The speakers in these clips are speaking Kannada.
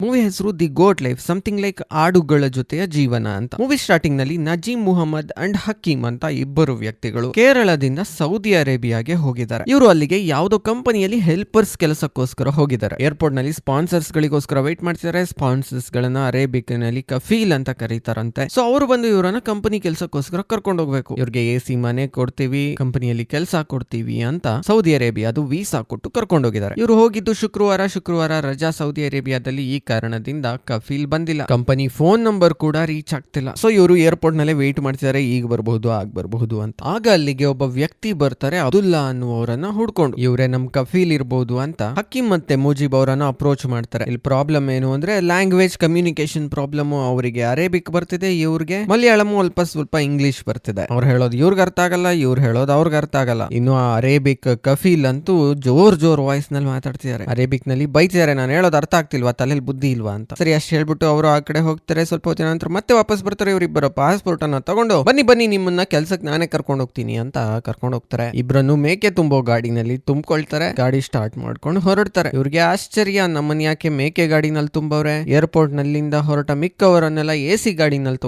ಮೂವಿ ಹೆಸರು the Goat Life something like ಆಡುಗಳ ಜೊತೆಯ ಜೀವನ ಅಂತ. ಮೂವಿ ಸ್ಟಾರ್ಟಿಂಗ್ನಲ್ಲಿ ನಜೀಮ್ ಮುಹಮ್ಮದ್ ಅಂಡ್ ಹಕೀಮ್ ಅಂತ ಇಬ್ಬರು ವ್ಯಕ್ತಿಗಳು ಕೇರಳದಿಂದ ಸೌದಿ ಅರೇಬಿಯಾಗೆ ಹೋಗಿದ್ದಾರೆ. ಇವರು ಅಲ್ಲಿಗೆ ಯಾವುದೋ ಕಂಪನಿಯಲ್ಲಿ ಹೆಲ್ಪರ್ಸ್ ಕೆಲಸಕ್ಕೋಸ್ಕರ ಹೋಗಿದ್ದಾರೆ. ಏರ್ಪೋರ್ಟ್ನಲ್ಲಿ ಸ್ಪಾನ್ಸರ್ಸ್ ಗಳಿಗೋಸ್ಕರ ವೇಟ್ ಮಾಡ್ತಿದ್ದಾರೆ. ಸ್ಪಾನ್ಸರ್ಸ್ ಗಳನ್ನ ಅರೇಬಿಕ್ನಲ್ಲಿ ಕಫೀಲ್ ಅಂತ ಕರೀತಾರಂತೆ. ಸೊ ಅವರು ಬಂದು ಇವರನ್ನ ಕಂಪನಿ ಕೆಲಸಕ್ಕೋಸ್ಕರ ಕರ್ಕೊಂಡು ಹೋಗ್ಬೇಕು. ಇವ್ರಿಗೆ ಎ ಸಿ ಮನೆ ಕೊಡ್ತೀವಿ, ಕಂಪನಿಯಲ್ಲಿ ಕೆಲಸ ಕೊಡ್ತೀವಿ ಅಂತ ಸೌದಿ ಅರೇಬಿಯಾ ಅದು ವೀಸಾ ಕೊಟ್ಟು ಕರ್ಕೊಂಡು ಹೋಗಿದ್ದಾರೆ. ಇವರು ಹೋಗಿದ್ದು ಶುಕ್ರವಾರ ಶುಕ್ರವಾರ ರಜಾ ಸೌದಿ ಅರೇಬಿಯಾದಲ್ಲಿ ಈ ಕಾರಣದಿಂದ ಕಫೀಲ್ ಬಂದಿಲ್ಲ. ಕಂಪನಿ ಫೋನ್ ನಂಬರ್ ಕೂಡ ರೀಚ್ ಆಗ್ತಿಲ್ಲ. ಸೊ ಇವರು ಏರ್ಪೋರ್ಟ್ ನಲ್ಲೇ ವೇಟ್ ಮಾಡ್ತಿದ್ದಾರೆ ಈಗ ಬರಬಹುದು, ಆಗ ಬರಬಹುದು ಅಂತ. ಆಗ ಅಲ್ಲಿಗೆ ಒಬ್ಬ ವ್ಯಕ್ತಿ ಬರ್ತಾರೆ, ಅಬ್ದುಲ್ಲಾ ಅನ್ನುವರನ್ನ ಹುಡ್ಕೊಂಡು. ಇವರೇ ನಮ್ ಕಫೀಲ್ ಇರಬಹುದು ಅಂತ ಹಕೀಮ್ ಮತ್ತೆ ಮುಜೀಬ್ ಅವರನ್ನ ಅಪ್ರೋಚ್ ಮಾಡ್ತಾರೆ. ಇಲ್ಲಿ ಪ್ರಾಬ್ಲಮ್ ಏನು ಅಂದ್ರೆ ಲ್ಯಾಂಗ್ವೇಜ್ ಕಮ್ಯುನಿಕೇಶನ್ ಪ್ರಾಬ್ಲಮ್ ಅವರಿಗೆ ಅರೇಬಿಕ್ ಬರ್ತಿದೆ ಇವ್ರಿಗೆ. ಮಲಯಾಳಂ ಅಲ್ಪ ಸ್ವಲ್ಪ ಇಂಗ್ಲಿಷ್ ಬರ್ತಿದೆ. ಅವ್ರು ಹೇಳೋದು ಇವ್ರಿಗೆ ಅರ್ಥ ಆಗಲ್ಲ, ಇವ್ರು ಹೇಳೋದು ಅವ್ರಿಗೆ ಅರ್ಥ ಆಗಲ್ಲ. ಇನ್ನು ಆ ಅರೇಬಿಕ್ ಕಫೀಲ್ ಅಂತೂ ಜೋರ್ ಜೋರ್ ವಾಯ್ಸ್ನಲ್ಲಿ ಮಾತಾಡ್ತಿದ್ದಾರೆ. ಅರೇಬಿಕ್ನಲ್ಲಿ ಬೈತಿದ್ದಾರೆ, ನಾನು ಹೇಳೋದು ಅರ್ಥ ಆಗ್ತಿಲ್ವಾ? ತಲೆಯಲ್ಲಿ ಬುದ್ಧಿ ಇಲ್ವಾ ಅಂತ. ಸರಿ, ಅಷ್ಟು ಹೇಳ್ಬಿಟ್ಟು ಅವರು ಆ ಕಡೆ ಹೋಗ್ತಾರೆ. ಸ್ವಲ್ಪ ಹೊತ್ತಿನ ನಂತರ ಮತ್ತೆ ವಾಪಸ್ ಬರ್ತಾರೆ. ಇವರಿಬ್ಬರ ಪಾಸ್ಪೋರ್ಟ್ ಅನ್ನ ತಗೊಂಡು, ಬನ್ನಿ ಬನ್ನಿ, ನಿಮ್ಮನ್ನ ಕೆಲ್ಸಕ್ಕೆ ನಾನೇ ಕರ್ಕೊಂಡು ಹೋಗ್ತೀನಿ ಅಂತ ಕರ್ಕೊಂಡು ಹೋಗ್ತಾರೆ. ಇಬ್ರನ್ನು ಮೇಕೆ ತುಂಬೋ ಗಾಡಿನಲ್ಲಿ ತುಂಬಿಕೊಳ್ತಾರೆ. ಗಾಡಿ ಸ್ಟಾರ್ಟ್ ಮಾಡ್ಕೊಂಡು ಹೊರಡ್ತಾರೆ. ಇವ್ರಿಗೆ ಆಶ್ಚರ್ಯ ನಮ್ಮನ್ನ ಯಾಕೆ ಮೇಕೆ ಗಾಡಿನಲ್ಲಿ ತುಂಬವ್ರೆ ಏರ್ಪೋರ್ಟ್ ನಲ್ಲಿಂದ ಹೊರಟ ಮಿಕ್ಕವರನ್ನೆಲ್ಲ ಎ ಸಿ ಗಾಡಿನಲ್ಲಿ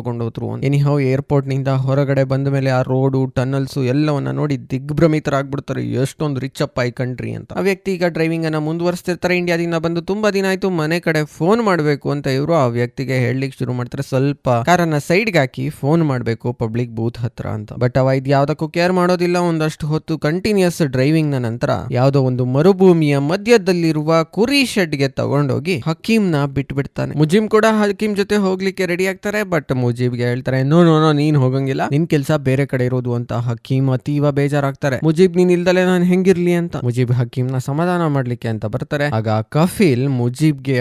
ಎನಿ ಹೌ ಏರ್ಪೋರ್ಟ್ನಿಂದ ಹೊರಗಡೆ ಬಂದ ಮೇಲೆ ಆ ರೋಡು ಟನಲ್ಸ್ ಎಲ್ಲವನ್ನ ನೋಡಿ ದಿಗ್ಭ್ರಮಿತರಾಗ್ಬಿಡ್ತಾರೆ. ಎಷ್ಟೊಂದು ರಿಚ್ ಅಪ್ ಐ ಕಂಟ್ರಿ ಅಂತ. ಆ ವ್ಯಕ್ತಿ ಈಗ ಡ್ರೈವಿಂಗ್ ಅನ್ನ ಮುಂದುವರಿಸ್ತಿರ್ತಾರೆ. ಇಂಡಿಯಾದಿಂದ ಬಂದು ತುಂಬಾ ದಿನ ಆಯ್ತು. ಮನೆ ಕಡೆ ಫೋನ್ ಮಾಡಬೇಕು ಅಂತ ಇವರು ಆ ವ್ಯಕ್ತಿಗೆ ಹೇಳಲಿಕ್ಕೆ ಶುರು ಮಾಡ್ತಾರೆ. ಸ್ವಲ್ಪ ಕಾರನ್ನ ಸೈಡ್ಗೆ ಹಾಕಿ ಫೋನ್ ಮಾಡಬೇಕು ಪಬ್ಲಿಕ್ ಬೂತ್ ಹತ್ರ ಅಂತ. ಬಟ್ ಅವ ಇದು ಯಾವ್ದಕ್ಕೂ ಕೇರ್ ಮಾಡೋದಿಲ್ಲ. ಒಂದಷ್ಟು ಹೊತ್ತು ಕಂಟಿನ್ಯೂಸ್ ಡ್ರೈವಿಂಗ್ನ ನಂತರ ಯಾವುದೋ ಒಂದು ಮರುಭೂಮಿಯ ಮಧ್ಯದಲ್ಲಿರುವ ಕುರಿ ಶೆಡ್ಗೆ ತಗೊಂಡೋಗಿ ಹಕೀಮ್ನ ಬಿಟ್ಬಿಡ್ತಾನೆ. ಮುಜೀಮ್ ಕೂಡ ಹಕೀಮ್ ಜೊತೆ ಹೋಗ್ಲಿಕ್ಕೆ ರೆಡಿ ಆಗ್ತಾರೆ. ಬಟ್ ಮುಜೀಬ್ಗೆ ಹೇಳ್ತಾರೆ ನೋ ನೋ ನೋ ನೀನ್ ಹೋಗಂಗಿಲ್ಲ. ನಿನ್ ಕೆಲಸ ಬೇರೆ ಕಡೆ ಇರೋದು ಅಂತ ಹಕೀಮ್ ಅತೀವ ಬೇಜಾರಾಗ್ತಾರೆ. ಮುಜೀಬ್, ನೀನ್ ಇಲ್ದಲೆ ನಾನು ಹೆಂಗಿರ್ಲಿ ಅಂತ. ಮುಜೀಬ್ ಹಕೀಮ್ನ ಸಮಾಧಾನ ಮಾಡ್ಲಿಕ್ಕೆ ಅಂತ ಬರ್ತಾರೆ. ಆಗ ಕಫೀಲ್ ಮುಜೀಬ್ಗೆ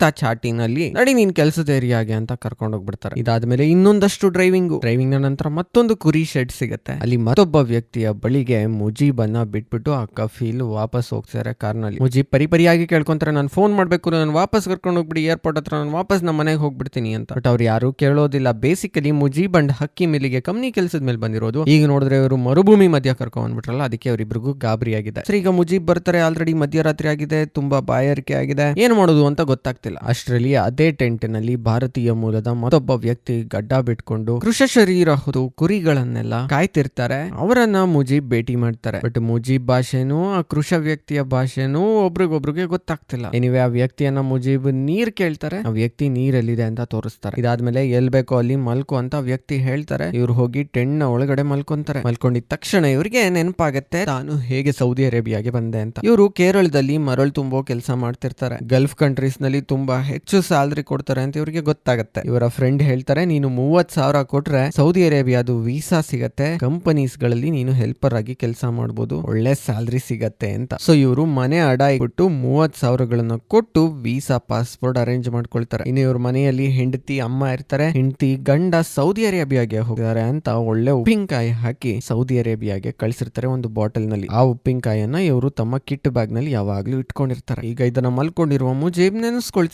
ಹೊಡಿತಾ ಚಾಟಿನಲ್ಲಿ, ನಡಿ ನೀನ್ ಕೆಲಸದ ಏರಿಯಾಗೆ ಅಂತ ಕರ್ಕೊಂಡು ಹೋಗ್ಬಿಡ್ತಾರೆ. ಇದಾದ್ಮೇಲೆ ಇನ್ನೊಂದಷ್ಟು ಡ್ರೈವಿಂಗ್. ಡ್ರೈವಿಂಗ್ ನಂತರ ಮತ್ತೊಂದು ಕುರಿ ಶೆಡ್ ಸಿಗುತ್ತೆ. ಅಲ್ಲಿ ಮತ್ತೊಬ್ಬ ವ್ಯಕ್ತಿಯ ಬಳಿಗೆ ಮುಜೀಬನ್ನ ಬಿಟ್ಬಿಟ್ಟು ಆ ಕಫೀಲ್ ವಾಪಸ್ ಹೋಗ್ತಾರೆ ಕಾರ್ನಲ್ಲಿ. ಮುಜೀಬ್ ಪರಿಪರಿಯಾಗಿ ಕೇಳ್ಕೊಂತಾರೆ, ನಾನು ಫೋನ್ ಮಾಡ್ಬೇಕು, ನಾನು ವಾಪಸ್ ಕರ್ಕೊಂಡು ಹೋಗ್ಬಿಡಿ, ಏರ್ಪೋರ್ಟ್ ಹತ್ರ ನಾನು ವಾಪಸ್ ನಮ್ಮ ಮನೆಗೆ ಹೋಗ್ಬಿಡ್ತೀನಿ ಅಂತ. ಬಟ್ ಅವ್ರು ಯಾರು ಕೇಳೋದಿಲ್ಲ. ಬೇಸಿಕಲಿ ಮುಜೀಬ್ ಅಂಡ್ ಹಕ್ಕಿ ಮಿಲಿಗೆ ಕಮ್ಮಿ ಕೆಲಸದ ಮೇಲೆ ಬಂದಿರೋದು. ಈಗ ನೋಡಿದ್ರೆ ಇವರು ಮರುಭೂಮಿ ಮಧ್ಯ ಕರ್ಕೊಂಡ್ ಬಂದ್ಬಿಟ್ರಲ್ಲ ಅದಕ್ಕೆ ಅವರಿಬ್ರಿಗೂ ಗಾಬರಿ ಆಗಿದೆ ಸರಿ, ಈಗ ಮುಜೀಬ್ ಬರ್ತಾರೆ, ಆಲ್ರೆಡಿ ಮಧ್ಯರಾತ್ರಿ ಆಗಿದೆ, ತುಂಬಾ ಬಾಯಾರಿಕೆ ಆಗಿದೆ. ಏನ್ ಮಾಡೋದು ಅಂತ ಗೊತ್ತಾಗ್ತಿಲ್ಲ. ಅಷ್ಟರಲ್ಲಿ ಅದೇ ಟೆಂಟ್ನಲ್ಲಿ ಭಾರತೀಯ ಮೂಲದ ಮತ್ತೊಬ್ಬ ವ್ಯಕ್ತಿ ಗಡ್ಡ ಬಿಟ್ಕೊಂಡು ಕೃಷ ಶರೀರ ಹೊತ್ತು ಕುರಿಗಳನ್ನೆಲ್ಲ ಕಾಯ್ತಿರ್ತಾರೆ. ಅವರನ್ನ ಮುಜೀಬ್ ಭೇಟಿ ಮಾಡ್ತಾರೆ. ಬಟ್ ಮುಜೀಬ್ ಭಾಷೆನೂ, ಆ ಕೃಷ ವ್ಯಕ್ತಿಯ ಭಾಷೆನೂ ಒಬ್ರಿಗೊಬ್ರಿಗೆ ಗೊತ್ತಾಗ್ತಿಲ್ಲ. ಎನಿವೆ ಆ ವ್ಯಕ್ತಿಯನ್ನ ಮುಜೀಬ್ ನೀರ್ ಕೇಳ್ತಾರೆ. ಆ ವ್ಯಕ್ತಿ ನೀರಲ್ಲಿದೆ ಅಂತ ತೋರಿಸ್ತಾರೆ. ಇದಾದ್ಮೇಲೆ ಎಲ್ ಬೇಕೋ ಅಲ್ಲಿ ಮಲ್ಕೋ ಅಂತ ವ್ಯಕ್ತಿ ಹೇಳ್ತಾರೆ. ಇವ್ರು ಹೋಗಿ ಟೆಣ್ಣ ಒಳಗಡೆ ಮಲ್ಕೊಂತಾರೆ. ಮಲ್ಕೊಂಡಿದ ತಕ್ಷಣ ಇವರಿಗೆ ನೆನಪಾಗತ್ತೆ, ತಾನು ಹೇಗೆ ಸೌದಿ ಅರೇಬಿಯಾಗೆ ಬಂದೆ ಅಂತ. ಇವರು ಕೇರಳದಲ್ಲಿ ಮರಳು ತುಂಬೋ ಕೆಲಸ ಮಾಡ್ತಿರ್ತಾರೆ. ಗಲ್ಫ್ ಕಂಟ್ರೀಸ್ನಲ್ಲಿ ಹೆಚ್ಚು ಸ್ಯಾಲ್ರಿ ಕೊಡ್ತಾರೆ ಅಂತ ಇವರಿಗೆ ಗೊತ್ತಾಗುತ್ತೆ. ಇವರ ಫ್ರೆಂಡ್ ಹೇಳ್ತಾರೆ, ನೀನು ಮೂವತ್ ಸಾವಿರ ಕೊಟ್ರೆ ಸೌದಿ ಅರೇಬಿಯಾದು ವೀಸಾ ಸಿಗತ್ತೆ ಕಂಪನೀಸ್ಗಳಲ್ಲಿ ನೀನು ಹೆಲ್ಪರ್ ಆಗಿ ಕೆಲಸ ಮಾಡಬಹುದು ಒಳ್ಳೆ ಸ್ಯಾಲ್ರಿ ಸಿಗತ್ತೆ ಅಂತ. ಸೊ ಇವರು ಮನೆ ಅಡ ಇಟ್ಟು ಮೂವತ್ ಸಾವಿರಗಳನ್ನ ಕೊಟ್ಟು ವೀಸಾ ಪಾಸ್ಪೋರ್ಟ್ ಅರೇಂಜ್ ಮಾಡ್ಕೊಳ್ತಾರೆ. ಇನ್ನು ಇವ್ರ ಮನೆಯಲ್ಲಿ ಹೆಂಡತಿ, ಅಮ್ಮ ಇರ್ತಾರೆ. ಹೆಂಡತಿ ಗಂಡ ಸೌದಿ ಅರೇಬಿಯಾಗೆ ಹೋಗಿದ್ದಾರೆ ಅಂತ ಒಳ್ಳೆ ಉಪ್ಪಿನಕಾಯಿ ಹಾಕಿ ಸೌದಿ ಅರೇಬಿಯಾಗೆ ಕಳಿಸಿರ್ತಾರೆ ಒಂದು ಬಾಟಲ್ನಲ್ಲಿ ಆ ಉಪ್ಪಿನಕಾಯಿಯನ್ನ ಇವರು ತಮ್ಮ ಕಿಟ್ ಬ್ಯಾಗ್ನಲ್ಲಿ ಯಾವಾಗ್ಲೂ ಇಟ್ಕೊಂಡಿರ್ತಾರೆ. ಈಗ ಇದನ್ನ ಮಲ್ಕೊಂಡಿರುವ ಮುಜೀಬ್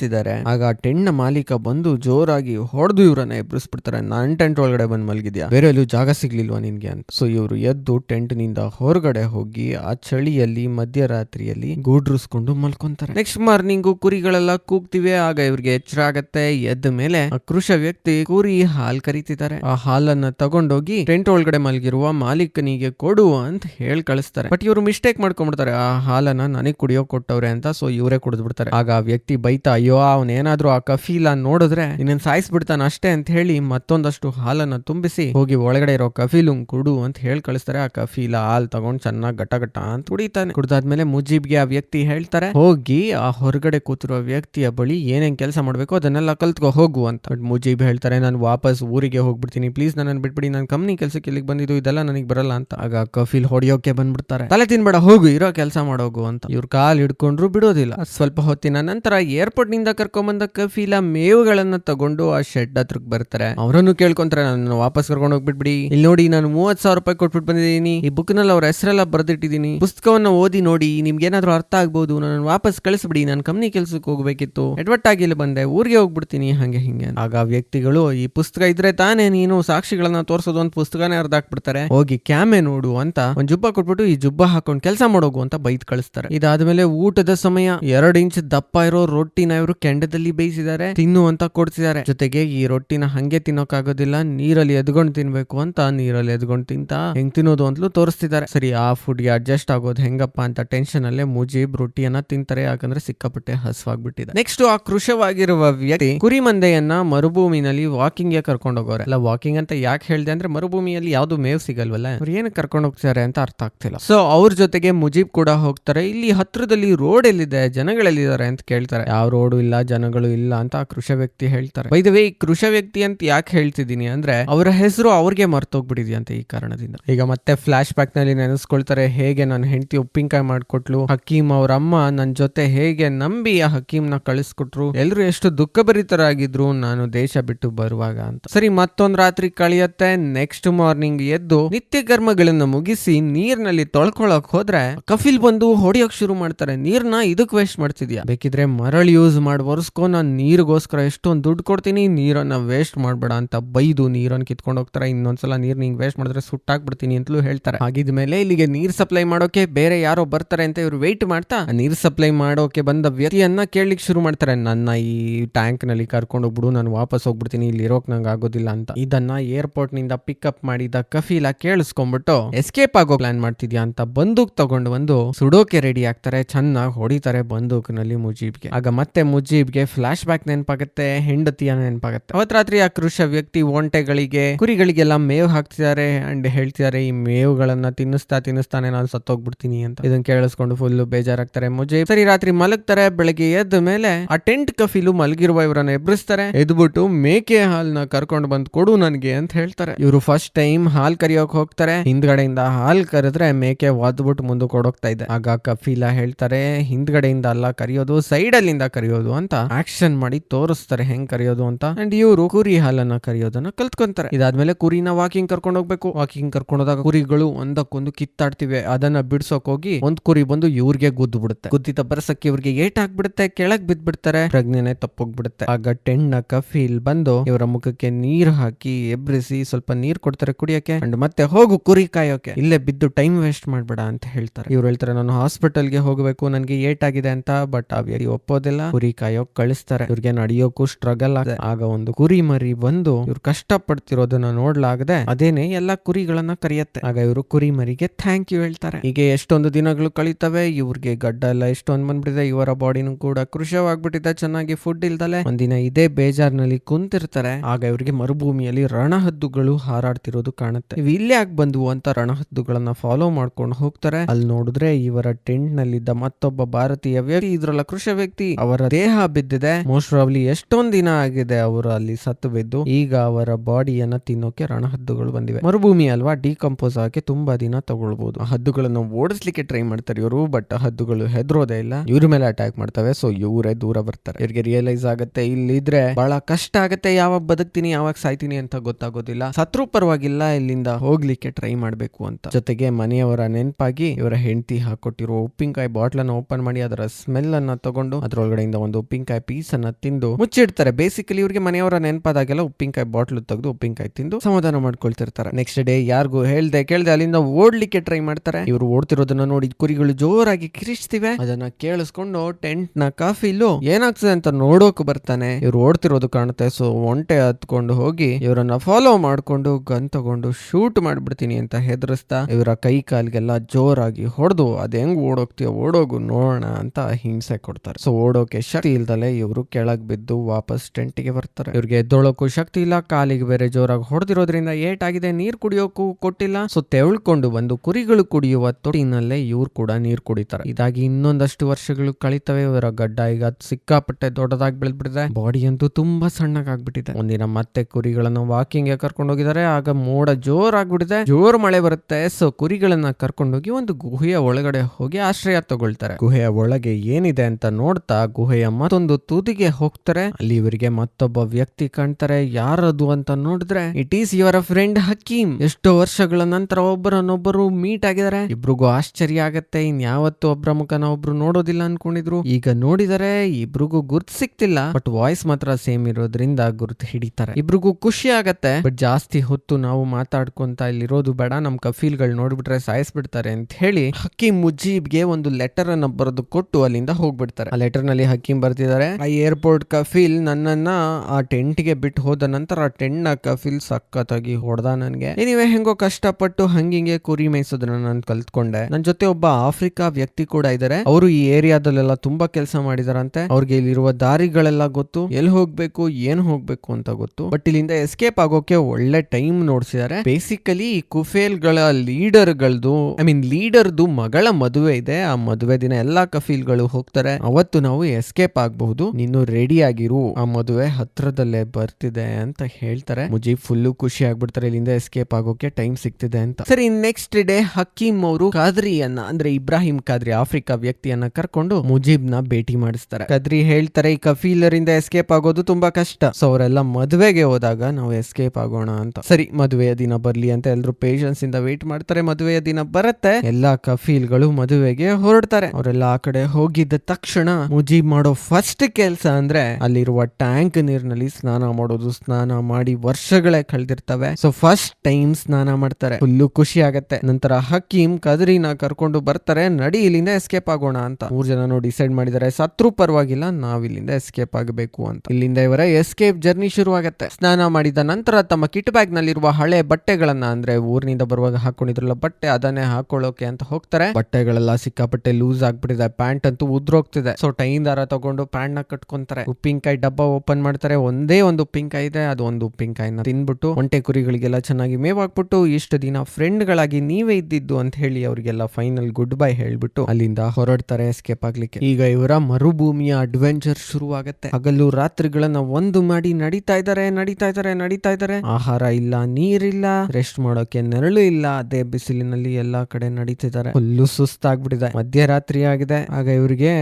ನೆನೆಸ್ಕೊಳ್ತಿದ್ದಾರೆ ಆಗ ಆ ಟೆಣ್ಣ ಮಾಲೀಕ ಬಂದು ಜೋರಾಗಿ ಹೊಡೆದು ಇವರನ್ನ ಎಬ್ಬಿಸ್ಬಿಡ್ತಾರೆ. ನಾನ್ ಟೆಂಟ್ ಒಳಗಡೆ ಬಂದ್ ಮಲಗಿದ್ಯಾ? ಬೇರೆ ಎಲ್ಲೂ ಜಾಗ ಸಿಗ್ಲಿಲ್ವಾ ನಿನ್ಗೆ ಅಂತ. ಸೊ ಇವರು ಎದ್ದು ಟೆಂಟ್ನಿಂದ ಹೊರಗಡೆ ಹೋಗಿ ಆ ಚಳಿಯಲ್ಲಿ, ಮಧ್ಯರಾತ್ರಿಯಲ್ಲಿ ಗೂಡ್ರಿಸ್ಕೊಂಡು ಮಲ್ಕೊಂತಾರೆ. Next morning ಕುರಿಗಳೆಲ್ಲ ಕೂಗ್ತಿವೆ. ಆಗ ಇವ್ರಿಗೆ ಎಚ್ಚರ ಆಗತ್ತೆ. ಎದ್ದ ಮೇಲೆ ಆ ಕೃಷ ವ್ಯಕ್ತಿ ಕುರಿ ಹಾಲ್ ಕರಿತಿದ್ದಾರೆ. ಆ ಹಾಲನ್ನ ತಗೊಂಡೋಗಿ ಟೆಂಟ್ ಒಳಗಡೆ ಮಲಗಿರುವ ಮಾಲೀಕನಿಗೆ ಕೊಡು ಅಂತ ಹೇಳಿ ಕಳಿಸ್ತಾರೆ. ಬಟ್ ಇವರು ಮಿಸ್ಟೇಕ್ ಮಾಡ್ಕೊಂಡ್ಬಿಡ್ತಾರೆ. ಆ ಹಾಲನ್ನ ನನಗೆ ಕುಡಿಯೋ ಕೊಟ್ಟವ್ರೆ ಅಂತ. ಸೊ ಇವರೇ ಕುಡಿದ್ಬಿಡ್ತಾರೆ. ಆಗ ಆ ವ್ಯಕ್ತಿ ಬೈತಾ ಅಯ್ಯೋ ಅವನೇನಾದ್ರೂ ಆ ಕಫೀಲ ನೋಡಿದ್ರೆ ನಿನ್ನ ಸಾಯಿಸ್ಬಿಡ್ತಾನ ಅಷ್ಟೇ ಅಂತ ಹೇಳಿ ಮತ್ತೊಂದಷ್ಟು ಹಾಲನ್ನ ತುಂಬಿಸಿ ಹೋಗಿ ಒಳಗಡೆ ಇರೋ ಕಫೀಲು ಕುಡು ಅಂತ ಹೇಳಿ ಕಳಿಸ್ತಾರೆ. ಆ ಕಫೀಲ ಹಾಲ್ ತಗೊಂಡ್ ಚೆನ್ನಾಗಿ ಗಟ ಗಟ ಅಂತ ಕುಡಿತಾನೆ. ಕುಡ್ದಾದ್ಮೇಲೆ ಮುಜೀಬ್ಗೆ ಆ ವ್ಯಕ್ತಿ ಹೇಳ್ತಾರೆ, ಹೋಗಿ ಆ ಹೊರಗಡೆ ಕೂತಿರೋ ವ್ಯಕ್ತಿಯ ಬಳಿ ಏನೇನ್ ಕೆಲಸ ಮಾಡ್ಬೇಕು ಅದನ್ನೆಲ್ಲ ಕಲ್ತ್ಕೊ, ಹೋಗು ಅಂತ. ಬಟ್ ಮುಜೀಬ್ ಹೇಳ್ತಾರೆ, ನಾನು ವಾಪಸ್ ಊರಿಗೆ ಹೋಗ್ಬಿಡ್ತೀನಿ. ಪ್ಲೀಸ್ ನನ್ನ ಬಿಟ್ಬಿಡಿ. ನಾನು ಕಂಪ್ನಿ ಕೆಲಸಕ್ಕೆ ಇಲ್ಲಿಗೆ ಬಂದಿದ್ದು ಇದೆಲ್ಲ ನನಗೆ ಬರಲ್ಲ ಅಂತ. ಆಗ ಕಫೀಲ್ ಹೊಡಿಯೋಕೆ ಬಂದ್ಬಿಡ್ತಾರೆ. ತಲೆ ತಿನ್ಬೇಡ, ಹೋಗು. ಇರೋ ಕೆಲಸ ಮಾಡೋಗು ಅಂತ. ಇವ್ರ ಕಾಲ್ ಹಿಡ್ಕೊಂಡ್ರು ಬಿಡೋದಿಲ್ಲ. ಸ್ವಲ್ಪ ಹೊತ್ತಿನ ನಂತರ ಏರ್ಪೋರ್ಟ್ ನಿಂದ ಕರ್ಕೊಂಬಂದ ಕಫೀಲ ಮೇವುಗಳನ್ನ ತಗೊಂಡು ಆ ಶೆಡ್ ಹತ್ರಕ್ ಬರ್ತಾರೆ. ಅವರನ್ನು ಕೇಳ್ಕೊಂತಾರೆ ನನ್ನ ವಾಪಸ್ ಕರ್ಕೊಂಡು ಹೋಗ್ಬಿಟ್ಬಿಡಿ ಇಲ್ಲಿ ನೋಡಿ ನಾನು ಮೂವತ್ ಸಾವಿರ ರೂಪಾಯಿ ಕೊಟ್ಬಿಟ್ಟು ಬಂದಿದ್ದೀನಿ. ಈ ಬುಕ್ನಲ್ಲಿ ಅವ್ರ ಹೆಸರೆಲ್ಲ ಬರ್ದಿಟ್ಟಿದ್ದೀನಿ. ಪುಸ್ತಕವನ್ನ ಓದಿ ನೋಡಿ ನಿಮ್ಗೆ ಏನಾದ್ರು ಅರ್ಥ ಆಗ್ಬಹುದು ನಾನು ವಾಪಸ್ ಕಳಿಸ್ಬಿಡಿ. ನಾನು ಕಂಪ್ನಿ ಕೆಲ್ಸಕ್ಕೆ ಹೋಗ್ಬೇಕಿತ್ತು. ಎಡ್ವಟ್ಟಾಗಿ ಇಲ್ಲಿ ಬಂದೆ. ಊರಿಗೆ ಹೋಗ್ಬಿಡ್ತೀನಿ. ಹಂಗೆ ಹಿಂಗೆ ಆಗ ವ್ಯಕ್ತಿಗಳು, ಈ ಪುಸ್ತಕ ಇದ್ರೆ ತಾನೇ ನೀನು ಸಾಕ್ಷಿಗಳನ್ನ ತೋರಿಸೋದು ಅಂತ ಪುಸ್ತಕನೇ ಅರ್ಧ ಹಾಕ್ಬಿಡ್ತಾರೆ. ಹೋಗಿ ಕ್ಯಾಮೆ ನೋಡು ಅಂತ ಒಂದ್ ಜುಬ್ಬ ಕೊಟ್ಬಿಟ್ಟು ಈ ಜುಬ್ಬ ಹಾಕೊಂಡು ಕೆಲಸ ಮಾಡೋಗು ಅಂತ ಬೈದ್ ಕಳಿಸ್ತಾರೆ. ಇದಾದ್ಮೇಲೆ ಊಟದ ಸಮಯ. ಎರಡು ಇಂಚ್ ದಪ್ಪ ಇರೋ ರೊಟ್ಟಿನ ಇವರು ಕೆಂಡದಲ್ಲಿ ಬೇಯಿಸಿದ್ದಾರೆ, ತಿನ್ನು ಅಂತ ಕೊಡ್ತಿದ್ದಾರೆ. ಜೊತೆಗೆ ಈ ರೊಟ್ಟಿನ ಹಂಗೆ ತಿನ್ನೋಕ್ಕಾಗೋದಿಲ್ಲ ನೀರಲ್ಲಿ ಎದ್ಗೊಂಡು ತಿನ್ಬೇಕು ಅಂತ ನೀರಲ್ಲಿ ಎದ್ಗೊಂಡು ತಿಂತ ಹೆಂಗ್ ತಿನ್ನೋದು ಅಂತಲೂ ತೋರಿಸ್ತಿದ್ದಾರೆ. ಸರಿ, ಆ ಫುಡ್ಗೆ ಅಡ್ಜಸ್ಟ್ ಆಗೋದು ಹೆಂಗಪ್ಪ ಅಂತ ಟೆನ್ಷನ್ ಅಲ್ಲೇ ಮುಜೀಬ್ ರೊಟ್ಟಿಯನ್ನ ತಿಂತಾರೆ, ಯಾಕಂದ್ರೆ ಸಿಕ್ಕಾಪಟ್ಟೆ ಹಸುವಾಗ್ಬಿಟ್ಟಿದೆ. ನೆಕ್ಸ್ಟ್ ಆ ಕೃಷವಾಗಿರುವ ವ್ಯಕ್ತಿ ಕುರಿ ಮಂದೆಯನ್ನ ಮರುಭೂಮಿನಲ್ಲಿ ವಾಕಿಂಗ್ಗೆ ಕರ್ಕೊಂಡು ಹೋಗೋರೆ. ಅಲ್ಲ ವಾಕಿಂಗ್ ಅಂತ ಯಾಕೆ ಹೇಳ್ದೆ ಅಂದ್ರೆ ಮರುಭೂಮಿಯಲ್ಲಿ ಯಾವ್ದು ಮೇವ್ ಸಿಗಲ್ವಲ್ಲ? ಅವ್ರು ಏನು ಕರ್ಕೊಂಡು ಹೋಗ್ತಾರೆ ಅಂತ ಅರ್ಥ ಆಗ್ತಿಲ್ಲ. ಸೊ ಅವ್ರ ಜೊತೆಗೆ ಮುಜೀಬ್ ಕೂಡ ಹೋಗ್ತಾರೆ. ಇಲ್ಲಿ ಹತ್ರದಲ್ಲಿ ರೋಡ್ ಎಲ್ಲಿದೆ? ಜನಗಳೆಲ್ಲಿದ್ದಾರೆ ಅಂತ ಕೇಳ್ತಾರೆ. ಯಾವ ರೋಡು ಇಲ್ಲ, ಜನಗಳು ಇಲ್ಲ ಅಂತ ಆ ಕೃಷ ವ್ಯಕ್ತಿ ಹೇಳ್ತಾರೆ. ಬೈದವೇ ಈ ಕೃಷ ವ್ಯಕ್ತಿ ಅಂತ ಯಾಕೆ ಹೇಳ್ತಿದ್ದೀನಿ ಅಂದ್ರೆ ಅವರ ಹೆಸರು ಅವ್ರಿಗೆ ಮರ್ತೋಗ್ಬಿಟ್ಟಿದ್ಯಂತೆ ಈ ಕಾರಣದಿಂದ. ಈಗ ಮತ್ತೆ ಫ್ಲಾಶ್ ಬ್ಯಾಕ್ನಲ್ಲಿ ನೆನೆಸ್ಕೊಳ್ತಾರೆ, ಹೇಗೆ ನನ್ನ ಹೆಂಡತಿ ಉಪ್ಪಿನಕಾಯಿ ಮಾಡ್ಕೊಟ್ಲು, ಹಕೀಮ್ ಅವ್ರ ಅಮ್ಮ ನನ್ನ ಜೊತೆ ಹೇಗೆ ನಂಬಿ ಆ ಹಕೀಮ್ನ ಕಳಿಸ್ಕೊಟ್ರು, ಎಲ್ರು ಎಷ್ಟು ದುಃಖಭರಿತರಾಗಿದ್ರು ನಾನು ದೇಶ ಬಿಟ್ಟು ಬರುವಾಗ ಅಂತ. ಸರಿ, ಮತ್ತೊಂದ್ ರಾತ್ರಿ ಕಳಿಯತ್ತೆ ನೆಕ್ಸ್ಟ್ ಮಾರ್ನಿಂಗ್ ಎದ್ದು ನಿತ್ಯ ಕರ್ಮಗಳನ್ನ ಮುಗಿಸಿ ನೀರ್ನಲ್ಲಿ ತೊಳ್ಕೊಳಕ್ ಹೋದ್ರೆ ಕಫಿಲ್ ಬಂದು ಹೊಡಿಯೋಕ್ ಶುರು ಮಾಡ್ತಾರೆ. ನೀರ್ನ ಇದಕ್ ವೇಸ್ಟ್ ಮಾಡ್ತಿದ್ಯಾ? ಬೇಕಿದ್ರೆ ಮರಳು ಯೂಸ್ ಮಾಡಿ ಒರೆಸ್ಕೊ, ನಾನು ನೀರಿಗೋಸ್ಕರ ಎಷ್ಟೊಂದು ದುಡ್ಡು ಕೊಡ್ತೀನಿ, ನೀರನ್ನ ವೇಸ್ಟ್ ಮಾಡಬೇಡ ಅಂತ ಬೈದು ನೀರನ್ನು ಕಿತ್ಕೊಂಡು ಹೋಗ್ತಾರೆ. ಇನ್ನೊಂದ್ಸಲ ನೀರ್ ನಿಂಗೆ ವೇಸ್ಟ್ ಮಾಡಿದ್ರೆ ಸುಟ್ಟಾಕ್ಬಿಡ್ತೀನಿ ಅಂತಲೂ ಹೇಳ್ತಾರೆ. ಹಾಗಿದ್ಮೇಲೆ ಇಲ್ಲಿಗೆ ನೀರ್ ಸಪ್ಲೈ ಮಾಡೋಕೆ ಬೇರೆ ಯಾರೋ ಬರ್ತಾರೆ ಅಂತ ಇವ್ರು ವೆಯ್ಟ್ ಮಾಡ್ತಾ ನೀರ್ ಸಪ್ಲೈ ಮಾಡೋಕೆ ಬಂದ ವ್ಯಕ್ತಿಯನ್ನ ಕೇಳಲಿಕ್ಕೆ ಶುರು ಮಾಡ್ತಾರೆ. ನನ್ನ ಈ ಟ್ಯಾಂಕ್ನಲ್ಲಿ ಕರ್ಕೊಂಡು ಹೋಗ್ಬಿಡು, ನಾನು ವಾಪಸ್ ಹೋಗ್ಬಿಡ್ತೀನಿ, ಇಲ್ಲಿ ಇರೋಕೆ ನಂಗೆ ಆಗೋದಿಲ್ಲ ಅಂತ. ಇದನ್ನ ಏರ್ಪೋರ್ಟ್ನಿಂದ ಪಿಕಪ್ ಮಾಡಿದ ಕಫೀಲ ಕೇಳಿಸ್ಕೊಂಡ್ಬಿಟ್ಟು ಎಸ್ಕೇಪ್ ಆಗೋ ಪ್ಲಾನ್ ಮಾಡ್ತಿದ್ಯಾ ಅಂತ ಬಂದೂಕ್ ತಗೊಂಡು ಬಂದು ಸುಡೋಕೆ ರೆಡಿ ಆಗ್ತಾರೆ. ಚೆನ್ನಾಗಿ ಹೊಡಿತಾರೆ ಬಂದೂಕ್ನಲ್ಲಿ ಮುಜೀಬ್ಗೆ. ಆಗ ಮತ್ತೆ ಮುಜೀಬ್ಗೆ ಫ್ಲಾಶ್ ಬ್ಯಾಕ್ ನೆನಪಾಗುತ್ತೆ, ಹೆಂಡತಿಯ ನೆನಪಾಗುತ್ತೆ. ಅವತ್ ರಾತ್ರಿ ಆ ಕೃಷ ವ್ಯಕ್ತಿ ಒಂಟೆಗಳಿಗೆ, ಕುರಿಗಳಿಗೆಲ್ಲ ಮೇವು ಹಾಕ್ತಿದ್ದಾರೆ ಅಂಡ್ ಹೇಳ್ತಿದ್ದಾರೆ, ಈ ಮೇವುಗಳನ್ನ ತಿನ್ನಿಸ್ತಾ, ತಿನ್ನಿಸ್ತಾನೆ, ನಾನು ಸತ್ತೋಗ್ಬಿಡ್ತೀನಿ ಅಂತ. ಇದನ್ನ ಕೇಳಿಸ್ಕೊಂಡು ಫುಲ್ ಬೇಜಾರಾಗ್ತಾರೆ ಮುಜೀಬ್. ಸರಿ, ರಾತ್ರಿ ಮಲಗ್ತಾರೆ, ಬೆಳಗ್ಗೆ ಎದ್ದ ಮೇಲೆ ಆ ಟೆಂಟ್ ಕಫಿಲು ಮಲಗಿರುವ ಇವರನ್ನ ಎಬ್ರಿಸ್ತಾರೆ ಎದ್ಬಿಟ್ಟು ಮೇಕೆ ಹಾಲ್ನ ಕರ್ಕೊಂಡು ಬಂದ್ ಕೊಡು ನನ್ಗೆ ಅಂತ ಹೇಳ್ತಾರೆ. ಇವರು ಫಸ್ಟ್ ಟೈಮ್ ಹಾಲ್ ಕರಿಯೋಕ್ ಹೋಗ್ತಾರೆ. ಹಿಂದ್ಗಡೆಯಿಂದ ಹಾಲ್ ಕರೆದ್ರೆ ಮೇಕೆ ಒದ್ಬಿಟ್ಟು ಮುಂದೆ ಕೊಡೋಗ್ತಾ ಇದೆ. ಆಗ ಕಫೀಲ ಹೇಳ್ತಾರೆ, ಹಿಂದ್ಗಡೆಯಿಂದ ಅಲ್ಲ ಕರಿಯೋದು ಸೈಡ್ ಅಲ್ಲಿಂದ ಕರಿಯೋದು. ಅಂತ ಆಕ್ಷನ್ ಮಾಡಿ ತೋರಿಸ್ತಾರೆ ಹೆಂಗ್ ಕರಿಯೋದು ಅಂತ. ಅಂಡ್ ಇವರು ಕುರಿ ಹಾಲನ್ನ ಕರಿಯೋದನ್ನ ಕಲ್ತ್ಕೊಂತಾರೆ. ಇದಾದ್ಮೇಲೆ ಕುರಿನ ವಾಕಿಂಗ್ ಕರ್ಕೊಂಡು ಹೋಗ್ಬೇಕು. ವಾಕಿಂಗ್ ಕರ್ಕೊಂಡೋದಾಗ ಕುರಿಗಳು ಒಂದಕ್ಕೊಂದು ಕಿತ್ತಾಡ್ತಿವೆ. ಅದನ್ನ ಬಿಡ್ಸೋಕ್ ಹೋಗಿ ಒಂದ್ ಕುರಿ ಬಂದು ಇವ್ರಿಗೆ ಗುದ್ದು ಬಿಡುತ್ತೆ. ಗುದ್ದಿದ ಬರಸಕ್ಕೆ ಇವ್ರಿಗೆ ಏಟ್ ಹಾಕ್ಬಿಡುತ್ತೆ ಕೆಳಗ್ ಬಿದ್ಬಿಡ್ತಾರೆ. ಪ್ರಜ್ಞೆನೆ ತಪ್ಪೋಗ್ಬಿಡುತ್ತೆ. ಆಗ ಟೆಣ್ಣ ಕಫೀಲ್ ಬಂದು ಇವರ ಮುಖಕ್ಕೆ ನೀರ್ ಹಾಕಿ ಎಬ್ರಿಸಿ ಸ್ವಲ್ಪ ನೀರ್ ಕೊಡ್ತಾರೆ ಕುಡಿಯಕ್ಕೆ. ಅಂಡ್ ಮತ್ತೆ ಹೋಗು ಕುರಿ ಕಾಯೋಕೆ. ಇಲ್ಲೇ ಬಿದ್ದು ಟೈಮ್ ವೇಸ್ಟ್ ಮಾಡ್ಬೇಡ ಅಂತ ಹೇಳ್ತಾರೆ. ಇವ್ರು ಹೇಳ್ತಾರೆ, ನಾನು ಹಾಸ್ಪಿಟಲ್ಗೆ ಹೋಗಬೇಕು. ನನ್ಗೆ ಏಟ್ ಆಗಿದೆ ಅಂತ ಬಟ್ ಆ ವ್ಯಕ್ತಿ ಒಪ್ಪೋದಿಲ್ಲ. ಕುರಿ ಕಾಯೋಕ್ ಕಳಿಸ್ತಾರೆ. ಇವ್ರಿಗೆ ನಡೆಯೋಕು ಸ್ಟ್ರಗಲ್ ಆಗ ಆಗ ಒಂದು ಕುರಿ ಮರಿ ಬಂದು ಇವ್ರು ಕಷ್ಟ ಪಡ್ತಿರೋದನ್ನ ನೋಡ್ಲಾಗದೆ ಅದೇನೆ ಎಲ್ಲಾ ಕುರಿಗಳನ್ನ ಕರೆಯತ್ತೆ. ಆಗ ಇವರು ಕುರಿ ಮರಿಗೆ ಥ್ಯಾಂಕ್ ಯು ಹೇಳ್ತಾರೆ. ಹೀಗೆ ಎಷ್ಟೊಂದು ದಿನಗಳು ಕಳೀತವೆ, ಇವ್ರಿಗೆ ಗಡ್ಡ ಎಲ್ಲ ಎಷ್ಟೊಂದ್ ಬಂದ್ಬಿಟ್ಟಿದೆ, ಇವರ ಬಾಡಿನೂ ಕೂಡ ಕೃಷವಾಗ್ಬಿಟ್ಟಿದೆ ಚೆನ್ನಾಗಿ ಫುಡ್ ಇಲ್ದಲೆ. ಒಂದಿನ ಇದೇ ಬೇಜಾರ್ನಲ್ಲಿ ಕುಂತಿರ್ತಾರೆ. ಆಗ ಇವರಿಗೆ ಮರುಭೂಮಿಯಲ್ಲಿ ರಣಹದ್ದುಗಳು ಹಾರಾಡ್ತಿರೋದು ಕಾಣುತ್ತೆ. ಇಲ್ಲೇ ಯಾಕೆ ಬಂದ್ವು ಅಂತ ರಣಹದ್ದುಗಳನ್ನ ಫಾಲೋ ಮಾಡ್ಕೊಂಡು ಹೋಗ್ತಾರೆ. ಅಲ್ಲಿ ನೋಡಿದ್ರೆ ಇವರ ಟೆಂಟ್ ನಲ್ಲಿದ್ದ ಮತ್ತೊಬ್ಬ ಭಾರತೀಯ ವ್ಯಕ್ತಿ, ಇದ್ರಲ್ಲ ಕೃಷಿ ವ್ಯಕ್ತಿ, ಅವರ ದೇಹ ಬಿದ್ದಿದೆ. ಮೋಸ್ಟ್ ಪ್ರಾಬ್ಲಿ ಎಷ್ಟೊಂದ್ ದಿನ ಆಗಿದೆ ಅವರು ಅಲ್ಲಿ ಸತ್ತು ಬಿದ್ದು. ಈಗ ಅವರ ಬಾಡಿಯನ್ನ ತಿನ್ನೋಕೆ ರಣಹದ್ದುಗಳು ಬಂದಿವೆ. ಮರುಭೂಮಿ ಅಲ್ವಾ? ಡಿಕಂಪೋಸ್ ಆಗಕ್ಕೆ ತುಂಬಾ ದಿನ ತಗೊಳ್ಬಹುದು ಹದ್ದುಗಳನ್ನು ಓಡಿಸ್ಲಿಕ್ಕೆ ಟ್ರೈ ಮಾಡ್ತಾರೆ ಇವರು, ಬಟ್ ಹದ್ದುಗಳು ಹೆದರೋದೇ ಇಲ್ಲ. ಇವ್ರ ಮೇಲೆ ಅಟ್ಯಾಕ್ ಮಾಡ್ತವೆ ಸೊ ಇವರೇ ದೂರ ಬರ್ತಾರೆ. ಇವ್ರಿಗೆ ರಿಯಲೈಸ್ ಆಗುತ್ತೆ, ಇಲ್ಲಿದ್ರೆ ಬಹಳ ಕಷ್ಟ ಆಗುತ್ತೆ, ಯಾವಾಗ ಬದುಕ್ತೀನಿ, ಯಾವಾಗ ಸಾಯ್ತೀನಿ ಅಂತ ಗೊತ್ತಾಗೋದಿಲ್ಲ. ಸತ್ರು ಪರವಾಗಿಲ್ಲ, ಇಲ್ಲಿಂದ ಹೋಗ್ಲಿಕ್ಕೆ ಟ್ರೈ ಮಾಡ್ಬೇಕು ಅಂತ. ಜೊತೆಗೆ ಮನೆಯವರ ನೆನಪಾಗಿ ಇವರ ಹೆಂಡತಿ ಹಾಕೊಟ್ಟಿರೋ ಉಪ್ಪಿನಕಾಯಿ ಬಾಟ್ಲನ್ನು ಓಪನ್ ಮಾಡಿ, ಅದರ ಸ್ಮೆಲ್ ಅನ್ನ ತಗೊಂಡು, ಅದ್ರೊಳಗಡೆಯಿಂದ ಒಂದು ಉಪ್ಪಿನಕಾಯಿ ಪೀಸ್ ಅನ್ನ ತಿಂದು ಮುಚ್ಚಿಡ್ತಾರೆ. ಬೇಸಿಕಲಿ ಇವ್ರಿಗೆ ಮನೆಯವರ ನೆನಪಾದಾಗೆಲ್ಲ ಉಪ್ಪಿನಕಾಯಿ ಬಾಟ್ಲು ತೆಗೆದು ಉಪ್ಪಿನಕಾಯಿ ತಿಂದು ಸಮಾಧಾನ ಮಾಡ್ಕೊಳ್ತಿರ್ತಾರೆ. ನೆಕ್ಸ್ಟ್ ಡೇ ಯಾರಿಗೂ ಹೇಳ್ದೆ, ಕೇಳ್ದೆ ಅಲ್ಲಿಂದ ಓಡ್ಲಿಕ್ಕೆ ಟ್ರೈ ಮಾಡ್ತಾರೆ. ಇವರು ಓಡ್ತಿರೋದನ್ನ ನೋಡಿ ಕುರಿಗಳು ಜೋರಾಗಿ ಕಿರಿಚ್ತಿವೆ. ಅದನ್ನ ಕೇಳಿಸ್ಕೊಂಡು ಟೆಂಟ್ನ ಕಾಫಿಲು ಏನಾಗ್ತದೆ ಅಂತ ನೋಡೋಕ್ ಬರ್ತಾನೆ. ಇವ್ರು ಓಡ್ತಿರೋದು ಕಾಣುತ್ತೆ. ಸೊ ಒಂಟೆ ಹತ್ಕೊಂಡು ಹೋಗಿ ಇವರನ್ನ ಫಾಲೋ ಮಾಡ್ಕೊಂಡು ಗನ್ ತಗೊಂಡು ಶೂಟ್ ಮಾಡ್ಬಿಡ್ತೀನಿ ಅಂತ ಹೆದರಿಸ್ತಾ ಇವರ ಕೈ ಕಾಲ್ಗೆಲ್ಲ ಜೋರಾಗಿ ಹೊಡೆದು, ಅದ್ ಹೆಂಗ್ ಓಡೋಗ್ತೀಯ, ಓಡೋಗು, ನೋಡೋಣ ಅಂತ ಹಿಂಸೆ ಕೊಡ್ತಾರೆ. ಸೊ ಓಡೋಕೆ ಶಕ್ತಿ ಇಲ್ದಲೆ ಇವರು ಕೆಳಗ್ ಬಿದ್ದು ವಾಪಸ್ ಟೆಂಟಿಗೆ ಬರ್ತಾರೆ. ಇವ್ರಿಗೆ ಎದ್ದೊಳಕ್ಕೂ ಶಕ್ತಿ ಇಲ್ಲ, ಕಾಲಿಗೆ ಬೇರೆ ಜೋರಾಗಿ ಹೊಡೆದಿರೋದ್ರಿಂದ ಏಟ್ ಆಗಿದೆ ನೀರ್ ಕುಡಿಯೋಕ್ಕೂ ಕೊಟ್ಟಿಲ್ಲ. ಸೊ ತೆವಳ್ಕೊಂಡು ಬಂದು ಕುರಿಗಳು ಕುಡಿಯುವ ತೊಟ್ಟಿನಲ್ಲೇ ಇವ್ರು ಕೂಡ ನೀರ್ ಕುಡಿತಾರೆ. ಇದಾಗಿ ಇನ್ನೊಂದಷ್ಟು ವರ್ಷಗಳು ಕಳಿತವೆ, ಇವರ ಗಡ್ಡ ಈಗ ಸಿಕ್ಕಾಪಟ್ಟೆ ದೊಡ್ಡದಾಗಿ ಬೆಳೆದ್ಬಿಟ್ಟಿದೆ. ಬಾಡಿ ಅಂತೂ ತುಂಬಾ ಸಣ್ಣಗಾಗ್ಬಿಟ್ಟಿದೆ. ಒಂದಿನ ಮತ್ತೆ ಕುರಿಗಳನ್ನ ವಾಕಿಂಗ್ ಕರ್ಕೊಂಡು ಹೋಗಿದ್ದಾರೆ. ಆಗ ಮೋಡ ಜೋರಾಗ್ಬಿಟ್ಟಿದೆ. ಜೋರ್ ಮಳೆ ಬರುತ್ತೆ. ಸೊ ಕುರಿಗಳನ್ನ ಕರ್ಕೊಂಡೋಗಿ ಒಂದು ಗುಹೆಯ ಒಳಗಡೆ ಹೋಗಿ ಆಶ್ರಯ ತಗೊಳ್ತಾರೆ. ಗುಹೆಯ ಒಳಗೆ ಏನಿದೆ ಅಂತ ನೋಡ್ತಾ ಗುಹೆಯ ಮತ್ತೊಂದು ತುದಿಗೆ ಹೋಗ್ತಾರೆ. ಅಲ್ಲಿ ಇವರಿಗೆ ಮತ್ತೊಬ್ಬ ವ್ಯಕ್ತಿ ಕಾಣ್ತಾರೆ. ಯಾರದು ಅಂತ ನೋಡಿದ್ರೆ it is your friend Hakeem ಎಷ್ಟೋ ವರ್ಷಗಳ ನಂತರ ಒಬ್ಬರನ್ನೊಬ್ಬರು ಮೀಟ್ ಆಗಿದ್ದಾರೆ. ಇಬ್ರಿಗೂ ಆಶ್ಚರ್ಯ ಆಗತ್ತೆ. ಇನ್ಯಾವತ್ತು ಒಬ್ಬರ ಮುಖನ ಒಬ್ರು ನೋಡೋದಿಲ್ಲ ಅನ್ಕೊಂಡಿದ್ರು. ಈಗ ನೋಡಿದರೆ ಇಬ್ರಿಗೂ ಗುರ್ತ್ ಸಿಕ್ತಿಲ್ಲ ಬಟ್ ವಾಯ್ಸ್ ಮಾತ್ರ ಸೇಮ್ ಇರೋದ್ರಿಂದ ಗುರ್ತ್ ಹಿಡಿತಾರೆ. ಇಬ್ರಿಗೂ ಖುಷಿ ಆಗತ್ತೆ. ಬಟ್ ಜಾಸ್ತಿ ಹೊತ್ತು ನಾವು ಮಾತಾಡ್ಕೊಂತ ಇಲ್ಲಿರೋದು ಬೇಡ. ನಮ್ ಕಫೀಲ್ಗಳು ನೋಡ್ಬಿಟ್ರೆ ಸಾಯಿಸ್ಬಿಡ್ತಾರೆ ಅಂತ ಹೇಳಿ ಹಕೀಮ್ ಮುಜೀಬ್ಗೆ ಒಂದು ಲೆಟರ್ ಅನ್ನ ಬರೆದು ಕೊಟ್ಟು ಅಲ್ಲಿಂದ ಹೋಗ್ಬಿಡ್ತಾರೆ. ಆ ಲೆಟರ್ನಲ್ಲಿ ಹಕೀಮ್ ಹಕ್ಕಿಂ ಬರ್ತಿದ್ದಾರೆ. ಆ ಏರ್ಪೋರ್ಟ್ ಕಫೀಲ್ ನನ್ನನ್ನ ಆ ಟೆಂಟ್ಗೆ ಬಿಟ್ಟು ಹೋದ ನಂತರ ಆ ಟೆಂಟ್ನ ಕಫೀಲ್ ಸಖತ್ತಾಗಿ ಹೊಡೆದ ನನಗೆ. ನೀವೇ ಹೆಂಗೋ ಕಷ್ಟಪಟ್ಟು ಹಂಗಿಂಗೆ ಕುರಿ ಮೇಯಿಸೋದನ್ನ ನಾನು ಕಲ್ತ್ಕೊಂಡೆ. ನನ್ ಜೊತೆ ಒಬ್ಬ ಆಫ್ರಿಕಾ ವ್ಯಕ್ತಿ ಕೂಡ ಇದ್ದಾರೆ ಅವರು ಈ ಏರಿಯಾದಲ್ಲೆಲ್ಲ ತುಂಬಾ ಕೆಲಸ ಮಾಡಿದಾರಂತೆ. ಅವ್ರಿಗೆ ಇಲ್ಲಿರುವ ದಾರಿಗಳೆಲ್ಲ ಗೊತ್ತು. ಎಲ್ಲಿ ಹೋಗ್ಬೇಕು, ಏನ್ ಹೋಗ್ಬೇಕು ಅಂತ ಗೊತ್ತು. ಬಟ್ ಇಲ್ಲಿಂದ ಎಸ್ಕೇಪ್ ಆಗೋಕೆ ಒಳ್ಳೆ ಟೈಮ್ ನೋಡ್ಸಿದ್ದಾರೆ ಬೇಸಿಕಲಿ ಲೀಡರ್ ಗಳದು ಐ ಮೀನ್ ಲೀಡರ್ದು ಮಗಳ ಮದುವೆ ಇದೆ. ಆ ಮದುವೆ ದಿನ ಎಲ್ಲಾ ಕಫೀಲ್ಗಳು ಹೋಗ್ತಾರೆ. ಅವತ್ತು ನಾವು ಎಸ್ಕೇಪ್ ಆಗಬಹುದು. ನೀನು ರೆಡಿ ಆಗಿರು, ಆ ಮದುವೆ ಹತ್ರದಲ್ಲೇ ಬರ್ತಿದೆ ಅಂತ ಹೇಳ್ತಾರೆ. ಮುಜೀಬ್ ಫುಲ್ಲು ಖುಷಿ ಆಗ್ಬಿಡ್ತಾರೆ ಇಲ್ಲಿಂದ ಎಸ್ಕೇಪ್ ಆಗೋಕೆ ಟೈಮ್ ಸಿಗ್ತಿದೆ ಅಂತ. ಸರಿ ನೆಕ್ಸ್ಟ್ ಡೇ ಹಕೀಮ್ ಅವರು ಕಾದ್ರಿಯನ್ನ, ಅಂದ್ರೆ ಇಬ್ರಾಹಿಂ ಕಾದ್ರಿ, ಆಫ್ರಿಕಾ ವ್ಯಕ್ತಿಯನ್ನ ಕರ್ಕೊಂಡು ಮುಜೀಬ್ನ ಭೇಟಿ ಮಾಡಿಸ್ತಾರೆ. ಕದ್ರಿ ಹೇಳ್ತಾರೆ, ಈ ಕಫೀಲರಿಂದ ಎಸ್ಕೇಪ್ ಆಗೋದು ತುಂಬಾ ಕಷ್ಟ. ಸೊ ಅವರೆಲ್ಲ ಮದುವೆಗೆ ಹೋದಾಗ ನಾವು ಎಸ್ಕೇಪ್ ಆಗೋಣ ಅಂತ. ಸರಿ, ಮದುವೆಯ ದಿನ ಬರ್ಲಿ ಅಂತ ಎಲ್ರು ಪೇಷನ್ಸ್ ಇಂದ ವೇಟ್ ಮಾಡ್ತಾರೆ. ಮದುವೆಯ ದಿನ ಬರುತ್ತೆ, ಎಲ್ಲಾ ಕಫೀಲ್ಗಳು ಮದುವೆಗೆ ಹೊರಡ್ತಾರೆ. ಅವರೆಲ್ಲ ಆ ಕಡೆ ಹೋಗಿದ್ದ ತಕ್ಷಣ ಮುಜೀಬ್ ಮಾಡೋ ಫಸ್ಟ್ ಕೆಲಸ ಅಂದ್ರೆ ಅಲ್ಲಿರುವ ಟ್ಯಾಂಕ್ ನೀರಿನಲ್ಲಿ ಸ್ನಾನ ಮಾಡೋದು, ಸ್ನಾನ ಮಾಡಿ ವರ್ಷಗಳೇ ಕಳೆದಿರ್ತವೆ. ಸೊ ಫಸ್ಟ್ ಟೈಮ್ ಸ್ನಾನ ಮಾಡ್ತಾರೆ. ಫುಲ್ಲು ಖುಷಿ ಆಗತ್ತೆ. ನಂತರ ಹಕೀಂ ಕದರಿನ ಕರ್ಕೊಂಡು ಬರ್ತಾರೆ, ನಡಿ ಇಲ್ಲಿಂದ ಎಸ್ಕೇಪ್ ಆಗೋಣ ಅಂತ. ಮೂರ್ ಜನ ಡಿಸೈಡ್ ಮಾಡಿದ್ದಾರೆ, ಸತ್ರು ಪರವಾಗಿಲ್ಲ ನಾವ್ ಇಲ್ಲಿಂದ ಎಸ್ಕೇಪ್ ಆಗಬೇಕು ಅಂತ. ಇಲ್ಲಿಂದ ಇವರ ಎಸ್ಕೇಪ್ ಜರ್ನಿ ಶುರುವಾಗತ್ತೆ. ಸ್ನಾನ ಮಾಡಿದ ನಂತರ ತಮ್ಮ ಕಿಟ್ ಬ್ಯಾಗ್ ನಲ್ಲಿರುವ ಹಳೆ ಬಟ್ಟೆಗಳನ್ನ ಅಂದ್ರೆ ಊರಿನಿಂದ ಬರುವಾಗ ಹಾಕೊಂಡಿದ್ರಲ್ಲ ಬಟ್ಟೆ, ಅದನ್ನೇ ಹಾಕೊಳ್ಳೋಕೆ ಅಂತ ಹೋಗ್ತಾರೆ. ಬಟ್ಟೆಗಳೆಲ್ಲ ಸಿಕ್ಕಾಪಟ್ಟೆ ಲೂಸ್ ಆಗ್ಬಿಟ್ಟಿದೆ ಪ್ಯಾಂಟ್ ಅಂತೂ ಉದ್ರೋಗ್ತಿದೆ. ಸೊ ಟೈನ್ ದಾರ ತಗೊಂಡು ಪ್ಯಾಂಟ್ನ ಕಟ್ಕೊಂತಾರೆ. ಉಪ್ಪಿನಕಾಯಿ ಡಬ್ಬ ಓಪನ್ ಮಾಡ್ತಾರೆ. ಒಂದೇ ಒಂದು ಉಪ್ಪಿನಕಾಯಿ ಇದೆ. ಅದು ಒಂದು ಉಪ್ಪಿನಕಾಯಿನ ತಿನ್ಬಿಟ್ಟು ಒಂಟೆ ಕುರಿಗಳಿಗೆಲ್ಲ ಚೆನ್ನಾಗಿ ಮೇವಾಗ್ಬಿಟ್ಟು ಇಷ್ಟು ದಿನ ಫ್ರೆಂಡ್ ಗಳಾಗಿ ನೀವೇ ಇದ್ದಿದ್ದು ಅಂತ ಹೇಳಿ ಅವರಿಗೆಲ್ಲ ಫೈನಲ್ ಗುಡ್ ಬೈ ಹೇಳ್ಬಿಟ್ಟು ಅಲ್ಲಿಂದ ಹೊರಡ್ತಾರೆ ಎಸ್ಕೇಪ್ ಆಗ್ಲಿಕ್ಕೆ. ಈಗ ಇವರ ಮರುಭೂಮಿಯ ಅಡ್ವೆಂಚರ್ ಶುರುವಾಗತ್ತೆ. ಹಗಲು ರಾತ್ರಿಗಳನ್ನ ಒಂದು ಮಾಡಿ ನಡೀತಾ ಇದಾರೆ ನಡೀತಾ ಇದಾರೆ ನಡೀತಾ ಇದಾರೆ ಆಹಾರ ಇಲ್ಲ, ನೀರಿಲ್ಲ ರೆಸ್ಟ್ ಮಾಡೋಕೆ ನೆರಳು ಇಲ್ಲ. ಅದೇ ಬಿಸಿಲಿನಲ್ಲಿ ಎಲ್ಲಾ ಕಡೆ ನಡೀತಿದ್ದಾರೆ. ಫುಲ್ಲು ಸುಸ್ತಾಗ್ಬಿಟ್ಟಿದೆ. ಮಧ್ಯರಾತ್ರಿ ಆಗಿದೆ. ಆಗ ಇವರಿಗೆ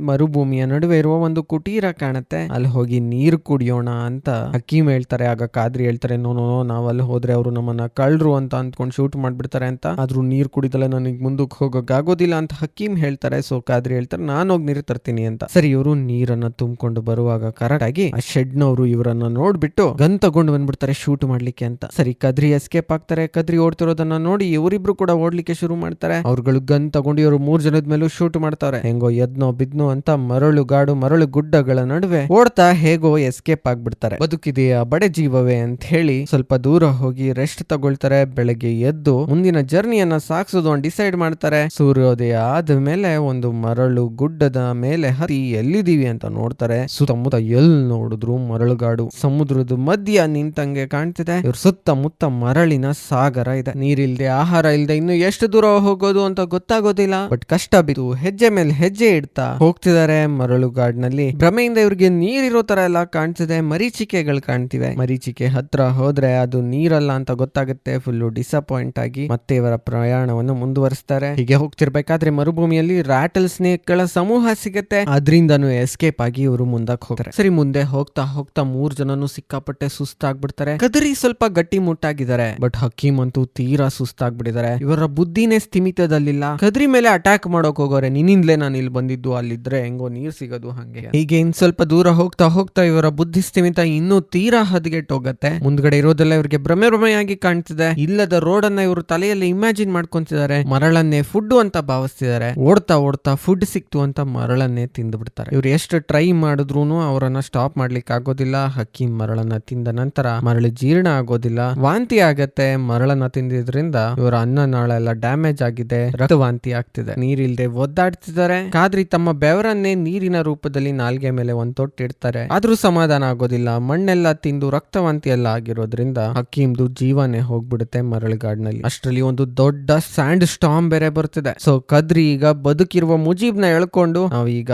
ಮರುಭೂಮಿಯ ನಡುವೆ ಇರುವ ಒಂದು ಕುಟೀರ ಕಾಣುತ್ತೆ. ಅಲ್ಲಿ ಹೋಗಿ ನೀರು ಕುಡಿಯೋಣ ಅಂತ ಹಕೀಮ್ ಹೇಳ್ತಾರೆ. ಆಗ ಕಾದ್ರಿ ಹೇಳ್ತಾರೆ, ನೋ ನೋ ನಾವ್ ಅಲ್ಲಿ ಹೋದ್ರೆ ಅವರು ನಮ್ಮನ್ನ ಕಳ್ರು ಅಂತ ಅಂದ್ಕೊಂಡು ಶೂಟ್ ಮಾಡ್ಬಿಡ್ತಾರೆ ಅಂತ. ಆದ್ರೂ ನೀರ್ ಕುಡಿದಲ್ಲ ನನಗೆ ಮುಂದಕ್ಕೆ ಹೋಗಕ್ ಆಗೋದಿಲ್ಲ ಅಂತ ಹಕೀಮ್ ಹೇಳ್ತಾರೆ. ಸೊ ಕಾದ್ರಿ ಹೇಳ್ತಾರೆ, ನಾನು ಹೋಗಿ ನೀರು ತರ್ತೀನಿ ಅಂತ. ಸರಿ, ಇವರು ನೀರನ್ನ ತುಂಬಿಕೊಂಡು ಬರುವಾಗ ಕರೆಕ್ಟ್ ಆಗಿ ಆ ಶೆಡ್ ನವರು ಇವರನ್ನ ನೋಡ್ಬಿಟ್ಟು ಗನ್ ತಗೊಂಡು ಬಂದ್ಬಿಡ್ತಾರೆ ಶೂಟ್ ಮಾಡ್ಲಿಕ್ಕೆ ಅಂತ. ಸರಿ ಕದ್ರಿ ಎಸ್ಕೇಪ್ ಆಗ್ತಾರೆ. ಕದ್ರಿ ಓಡ್ತಿರೋದನ್ನ ನೋಡಿ ಇವರಿಬ್ರು ಕೂಡ ಓಡ್ಲಿಕ್ಕೆ ಶುರು ಮಾಡ್ತಾರೆ. ಅವ್ರುಗಳು ಗನ್ ತಗೊಂಡು ಇವರು ಮೂರ್ ಜನದ ಮೇಲೂ ಶೂಟ್ ಮಾಡ್ತಾರೆ. ಹೆಂಗೋ ಎದ್ನೋ ಬಿದ್ನೋ ಅಂತ ಮರಳು ಗಾಡು ಮರಳು ಗುಡ್ಡಗಳ ನಡುವೆ ಓಡ್ತಾ ಹೇಗೋ ಎಸ್ಕೇಪ್ ಆಗ್ಬಿಡ್ತಾರೆ. ಬದುಕಿದೆಯಾ ಬಡೆ ಜೀವವೇ ಅಂತ ಹೇಳಿ ಸ್ವಲ್ಪ ದೂರ ಹೋಗಿ ರೆಸ್ಟ್ ತಗೊಳ್ತಾರೆ. ಬೆಳಗ್ಗೆ ಎದ್ದು ಮುಂದಿನ ಜರ್ನಿಯನ್ನ ಸಾಗಿಸೋದು ಡಿಸೈಡ್ ಮಾಡ್ತಾರೆ. ಸೂರ್ಯೋದಯ ಆದ್ಮೇಲೆ ಒಂದು ಮರಳು ಗುಡ್ಡದ ಮೇಲೆ ಹತ್ತಿ ಎಲ್ಲಿದೀವಿ ಅಂತ ನೋಡ್ತಾರೆ. ಸುತ್ತಮುತ್ತ ಎಲ್ ನೋಡಿದ್ರು ಮರಳುಗಾಡು. ಸಮುದ್ರದ ಮಧ್ಯ ನಿಂತಂಗೆ ಕಾಣ್ತಿದೆ. ಇವ್ರ ಸುತ್ತಮುತ್ತ ಮರಳಿನ ಸಾಗರ ಇದೆ. ನೀರಿಲ್ದೆ ಆಹಾರ ಇಲ್ದೆ ಇನ್ನು ಎಷ್ಟು ದೂರ ಹೋಗೋದು ಅಂತ ಗೊತ್ತಾಗೋದಿಲ್ಲ. ಬಟ್ ಕಷ್ಟ ಬಿದ್ದು ಹೆಜ್ಜೆ ಮೇಲೆ ಹೆಜ್ಜೆ ಇಡ್ತಾ ಹೋಗ್ತಿದ್ದಾರೆ. ಮರಳುಗಾಡ್ನಲ್ಲಿ ಭ್ರಮೆಯಿಂದ ಇವ್ರಿಗೆ ನೀರಿರೋ ತರ ಎಲ್ಲ ಕಾಣ್ತಿದೆ, ಮರೀಚಿಕೆಗಳು ಕಾಣ್ತಿವೆ. ಮರೀಚಿಕೆ ಹತ್ರ ಹೋದ್ರೆ ಅದು ನೀರಲ್ಲ ಅಂತ ಗೊತ್ತಾಗುತ್ತೆ ಫುಲ್ಲು ಡಿಸಪಾಯಿಂಟ್ ಆಗಿ ಮತ್ತೆ ಇವರ ಪ್ರಯಾಣವನ್ನು ಮುಂದುವರಿಸ್ತಾರೆ. ಹೀಗೆ ಹೋಗ್ತಿರ್ಬೇಕಾದ್ರೆ ಮರುಭೂಮಿಯಲ್ಲಿ ರಾಟಲ್ ಸ್ನೇಕ್ಗಳ ಸಮೂಹ ಸಿಗುತ್ತೆ. ಅದರಿಂದನು ಎಸ್ಕೇಪ್ ಆಗಿ ಇವರು ಮುಂದಕ್ಕೆ ಹೋಗ್ತಾರೆ. ಸರಿ, ಮುಂದೆ ಹೋಗ್ತಾ ಹೋಗ್ತಾ ಮೂರ್ ಜನನು ಸಿಕ್ಕಾಪಟ್ಟೆ ಸುಸ್ತಾಗ್ಬಿಡ್ತಾರೆ. ಕದರಿ ಸ್ವಲ್ಪ ಗಟ್ಟಿ ಮುಟ್ಟಾಗಿದ್ದಾರೆ ಬಟ್ ಹಕೀಮ್ ಅಂತೂ ತೀರಾ ಸುಸ್ತಾಗ್ಬಿಟ್ಟಿದ್ದಾರೆ. ಇವರ ಬುದ್ಧಿನೇ ಸ್ಥಿಮಿತದಲ್ಲಿಲ್ಲ. ಕದ್ರಿ ಮೇಲೆ ಅಟ್ಯಾಕ್ ಮಾಡೋಕ್ ಹೋಗೋರೆ, ನಿನ್ನಿಂದಲೇ ನಾನು ಇಲ್ಲಿ ಬಂದಿದ್ದು, ಅಲ್ಲಿದ್ರೆ ಹೆಂಗೋ ನೀರ್ ಸಿಗೋದು ಹಂಗೆ ಹೀಗೆ ಇನ್ ಸ್ವಲ್ಪ ದೂರ ಹೋಗ್ತಾ ಹೋಗ್ತಾ ಇವರ ಬುದ್ಧಿ ಸ್ಥಿಮಿತ ಇನ್ನೂ ತೀರಾ ಹದಗೆಟ್ ಹೋಗುತ್ತೆ ಮುಂದ್ಗಡೆ ಇರೋದೆಲ್ಲ ಇವರಿಗೆ ಭ್ರಮೆ ಭ್ರಮೆಯಾಗಿ ಕಾಣ್ತಿದೆ. ಇಲ್ಲದ ರೋಡ್ ಅನ್ನ ಇವರು ತಲೆಯಲ್ಲಿ ಇಮ್ಯಾಜಿನ್ ಮಾಡ್ಕೊಂತಿದ್ದಾರೆ. ಮರಳನ್ನೇ ಫುಡ್ ಅಂತ ಭಾವಿಸ್ತಿದ್ದಾರೆ. ಓಡ್ತಾ ಓಡ್ತಾ ಫುಡ್ ಸಿಕ್ತು ಅಂತ ಮರಳನ್ನೇ ತಿಂದು ಬಿಡ್ತಾರೆ ಇವ್ರು ಎಷ್ಟು ಟ್ರೈ ಮಾಡಿದ್ರು ಅವರನ್ನ ಸ್ಟಾಪ್ ಮಾಡ್ಲಿಕ್ಕೆ ಆಗೋದಿಲ್ಲ ಹಕ್ಕಿ ಮರಳನ್ನ ತಿಂದ ನಂತರ ಮರಳು ಜೀರ್ಣ ಆಗೋದಿಲ್ಲ. ವಾಂತಿ ಆಗತ್ತೆ. ಮರಳನ್ನ ತಿಂದಿದ್ರಿಂದ ಇವರ ಅನ್ನ ನಾಳ ಎಲ್ಲ ಡ್ಯಾಮೇಜ್ ಆಗಿದೆ. ರಕ್ತ ವಾಂತಿ ಆಗ್ತಿದೆ. ನೀರಿಲ್ದೆ ಒದ್ದಾಡ್ತಿದ್ದಾರೆ. ಕಾದ್ರಿ ತಮ್ಮ ಬೆವರನ್ನೇ ನೀರಿನ ರೂಪದಲ್ಲಿ ನಾಲ್ಗೆ ಮೇಲೆ ಒಂದ್ ತೊಟ್ಟಿಡ್ತಾರೆ ಆದ್ರೂ ಸಮಾಧಾನ ಆಗೋದಿಲ್ಲ. ಮಣ್ಣೆಲ್ಲ ತಿಂದು ರಕ್ತವಂತಿ ಎಲ್ಲ ಆಗಿರೋದ್ರಿಂದ ಹಕ್ಕೀಮ್ದು ಜೀವನೇ ಹೋಗ್ಬಿಡುತ್ತೆ ಮರಳುಗಾಡ್ನಲ್ಲಿ. ಅಷ್ಟರಲ್ಲಿ ಒಂದು ದೊಡ್ಡ ಸ್ಯಾಂಡ್ ಸ್ಟಾಮ್ ಬೇರೆ ಬರ್ತಿದೆ ಸೊ ಕದ್ರಿ ಈಗ ಬದುಕಿರುವ ಮುಜೀಬ್ನ ಎಳ್ಕೊಂಡು ನಾವು ಈಗ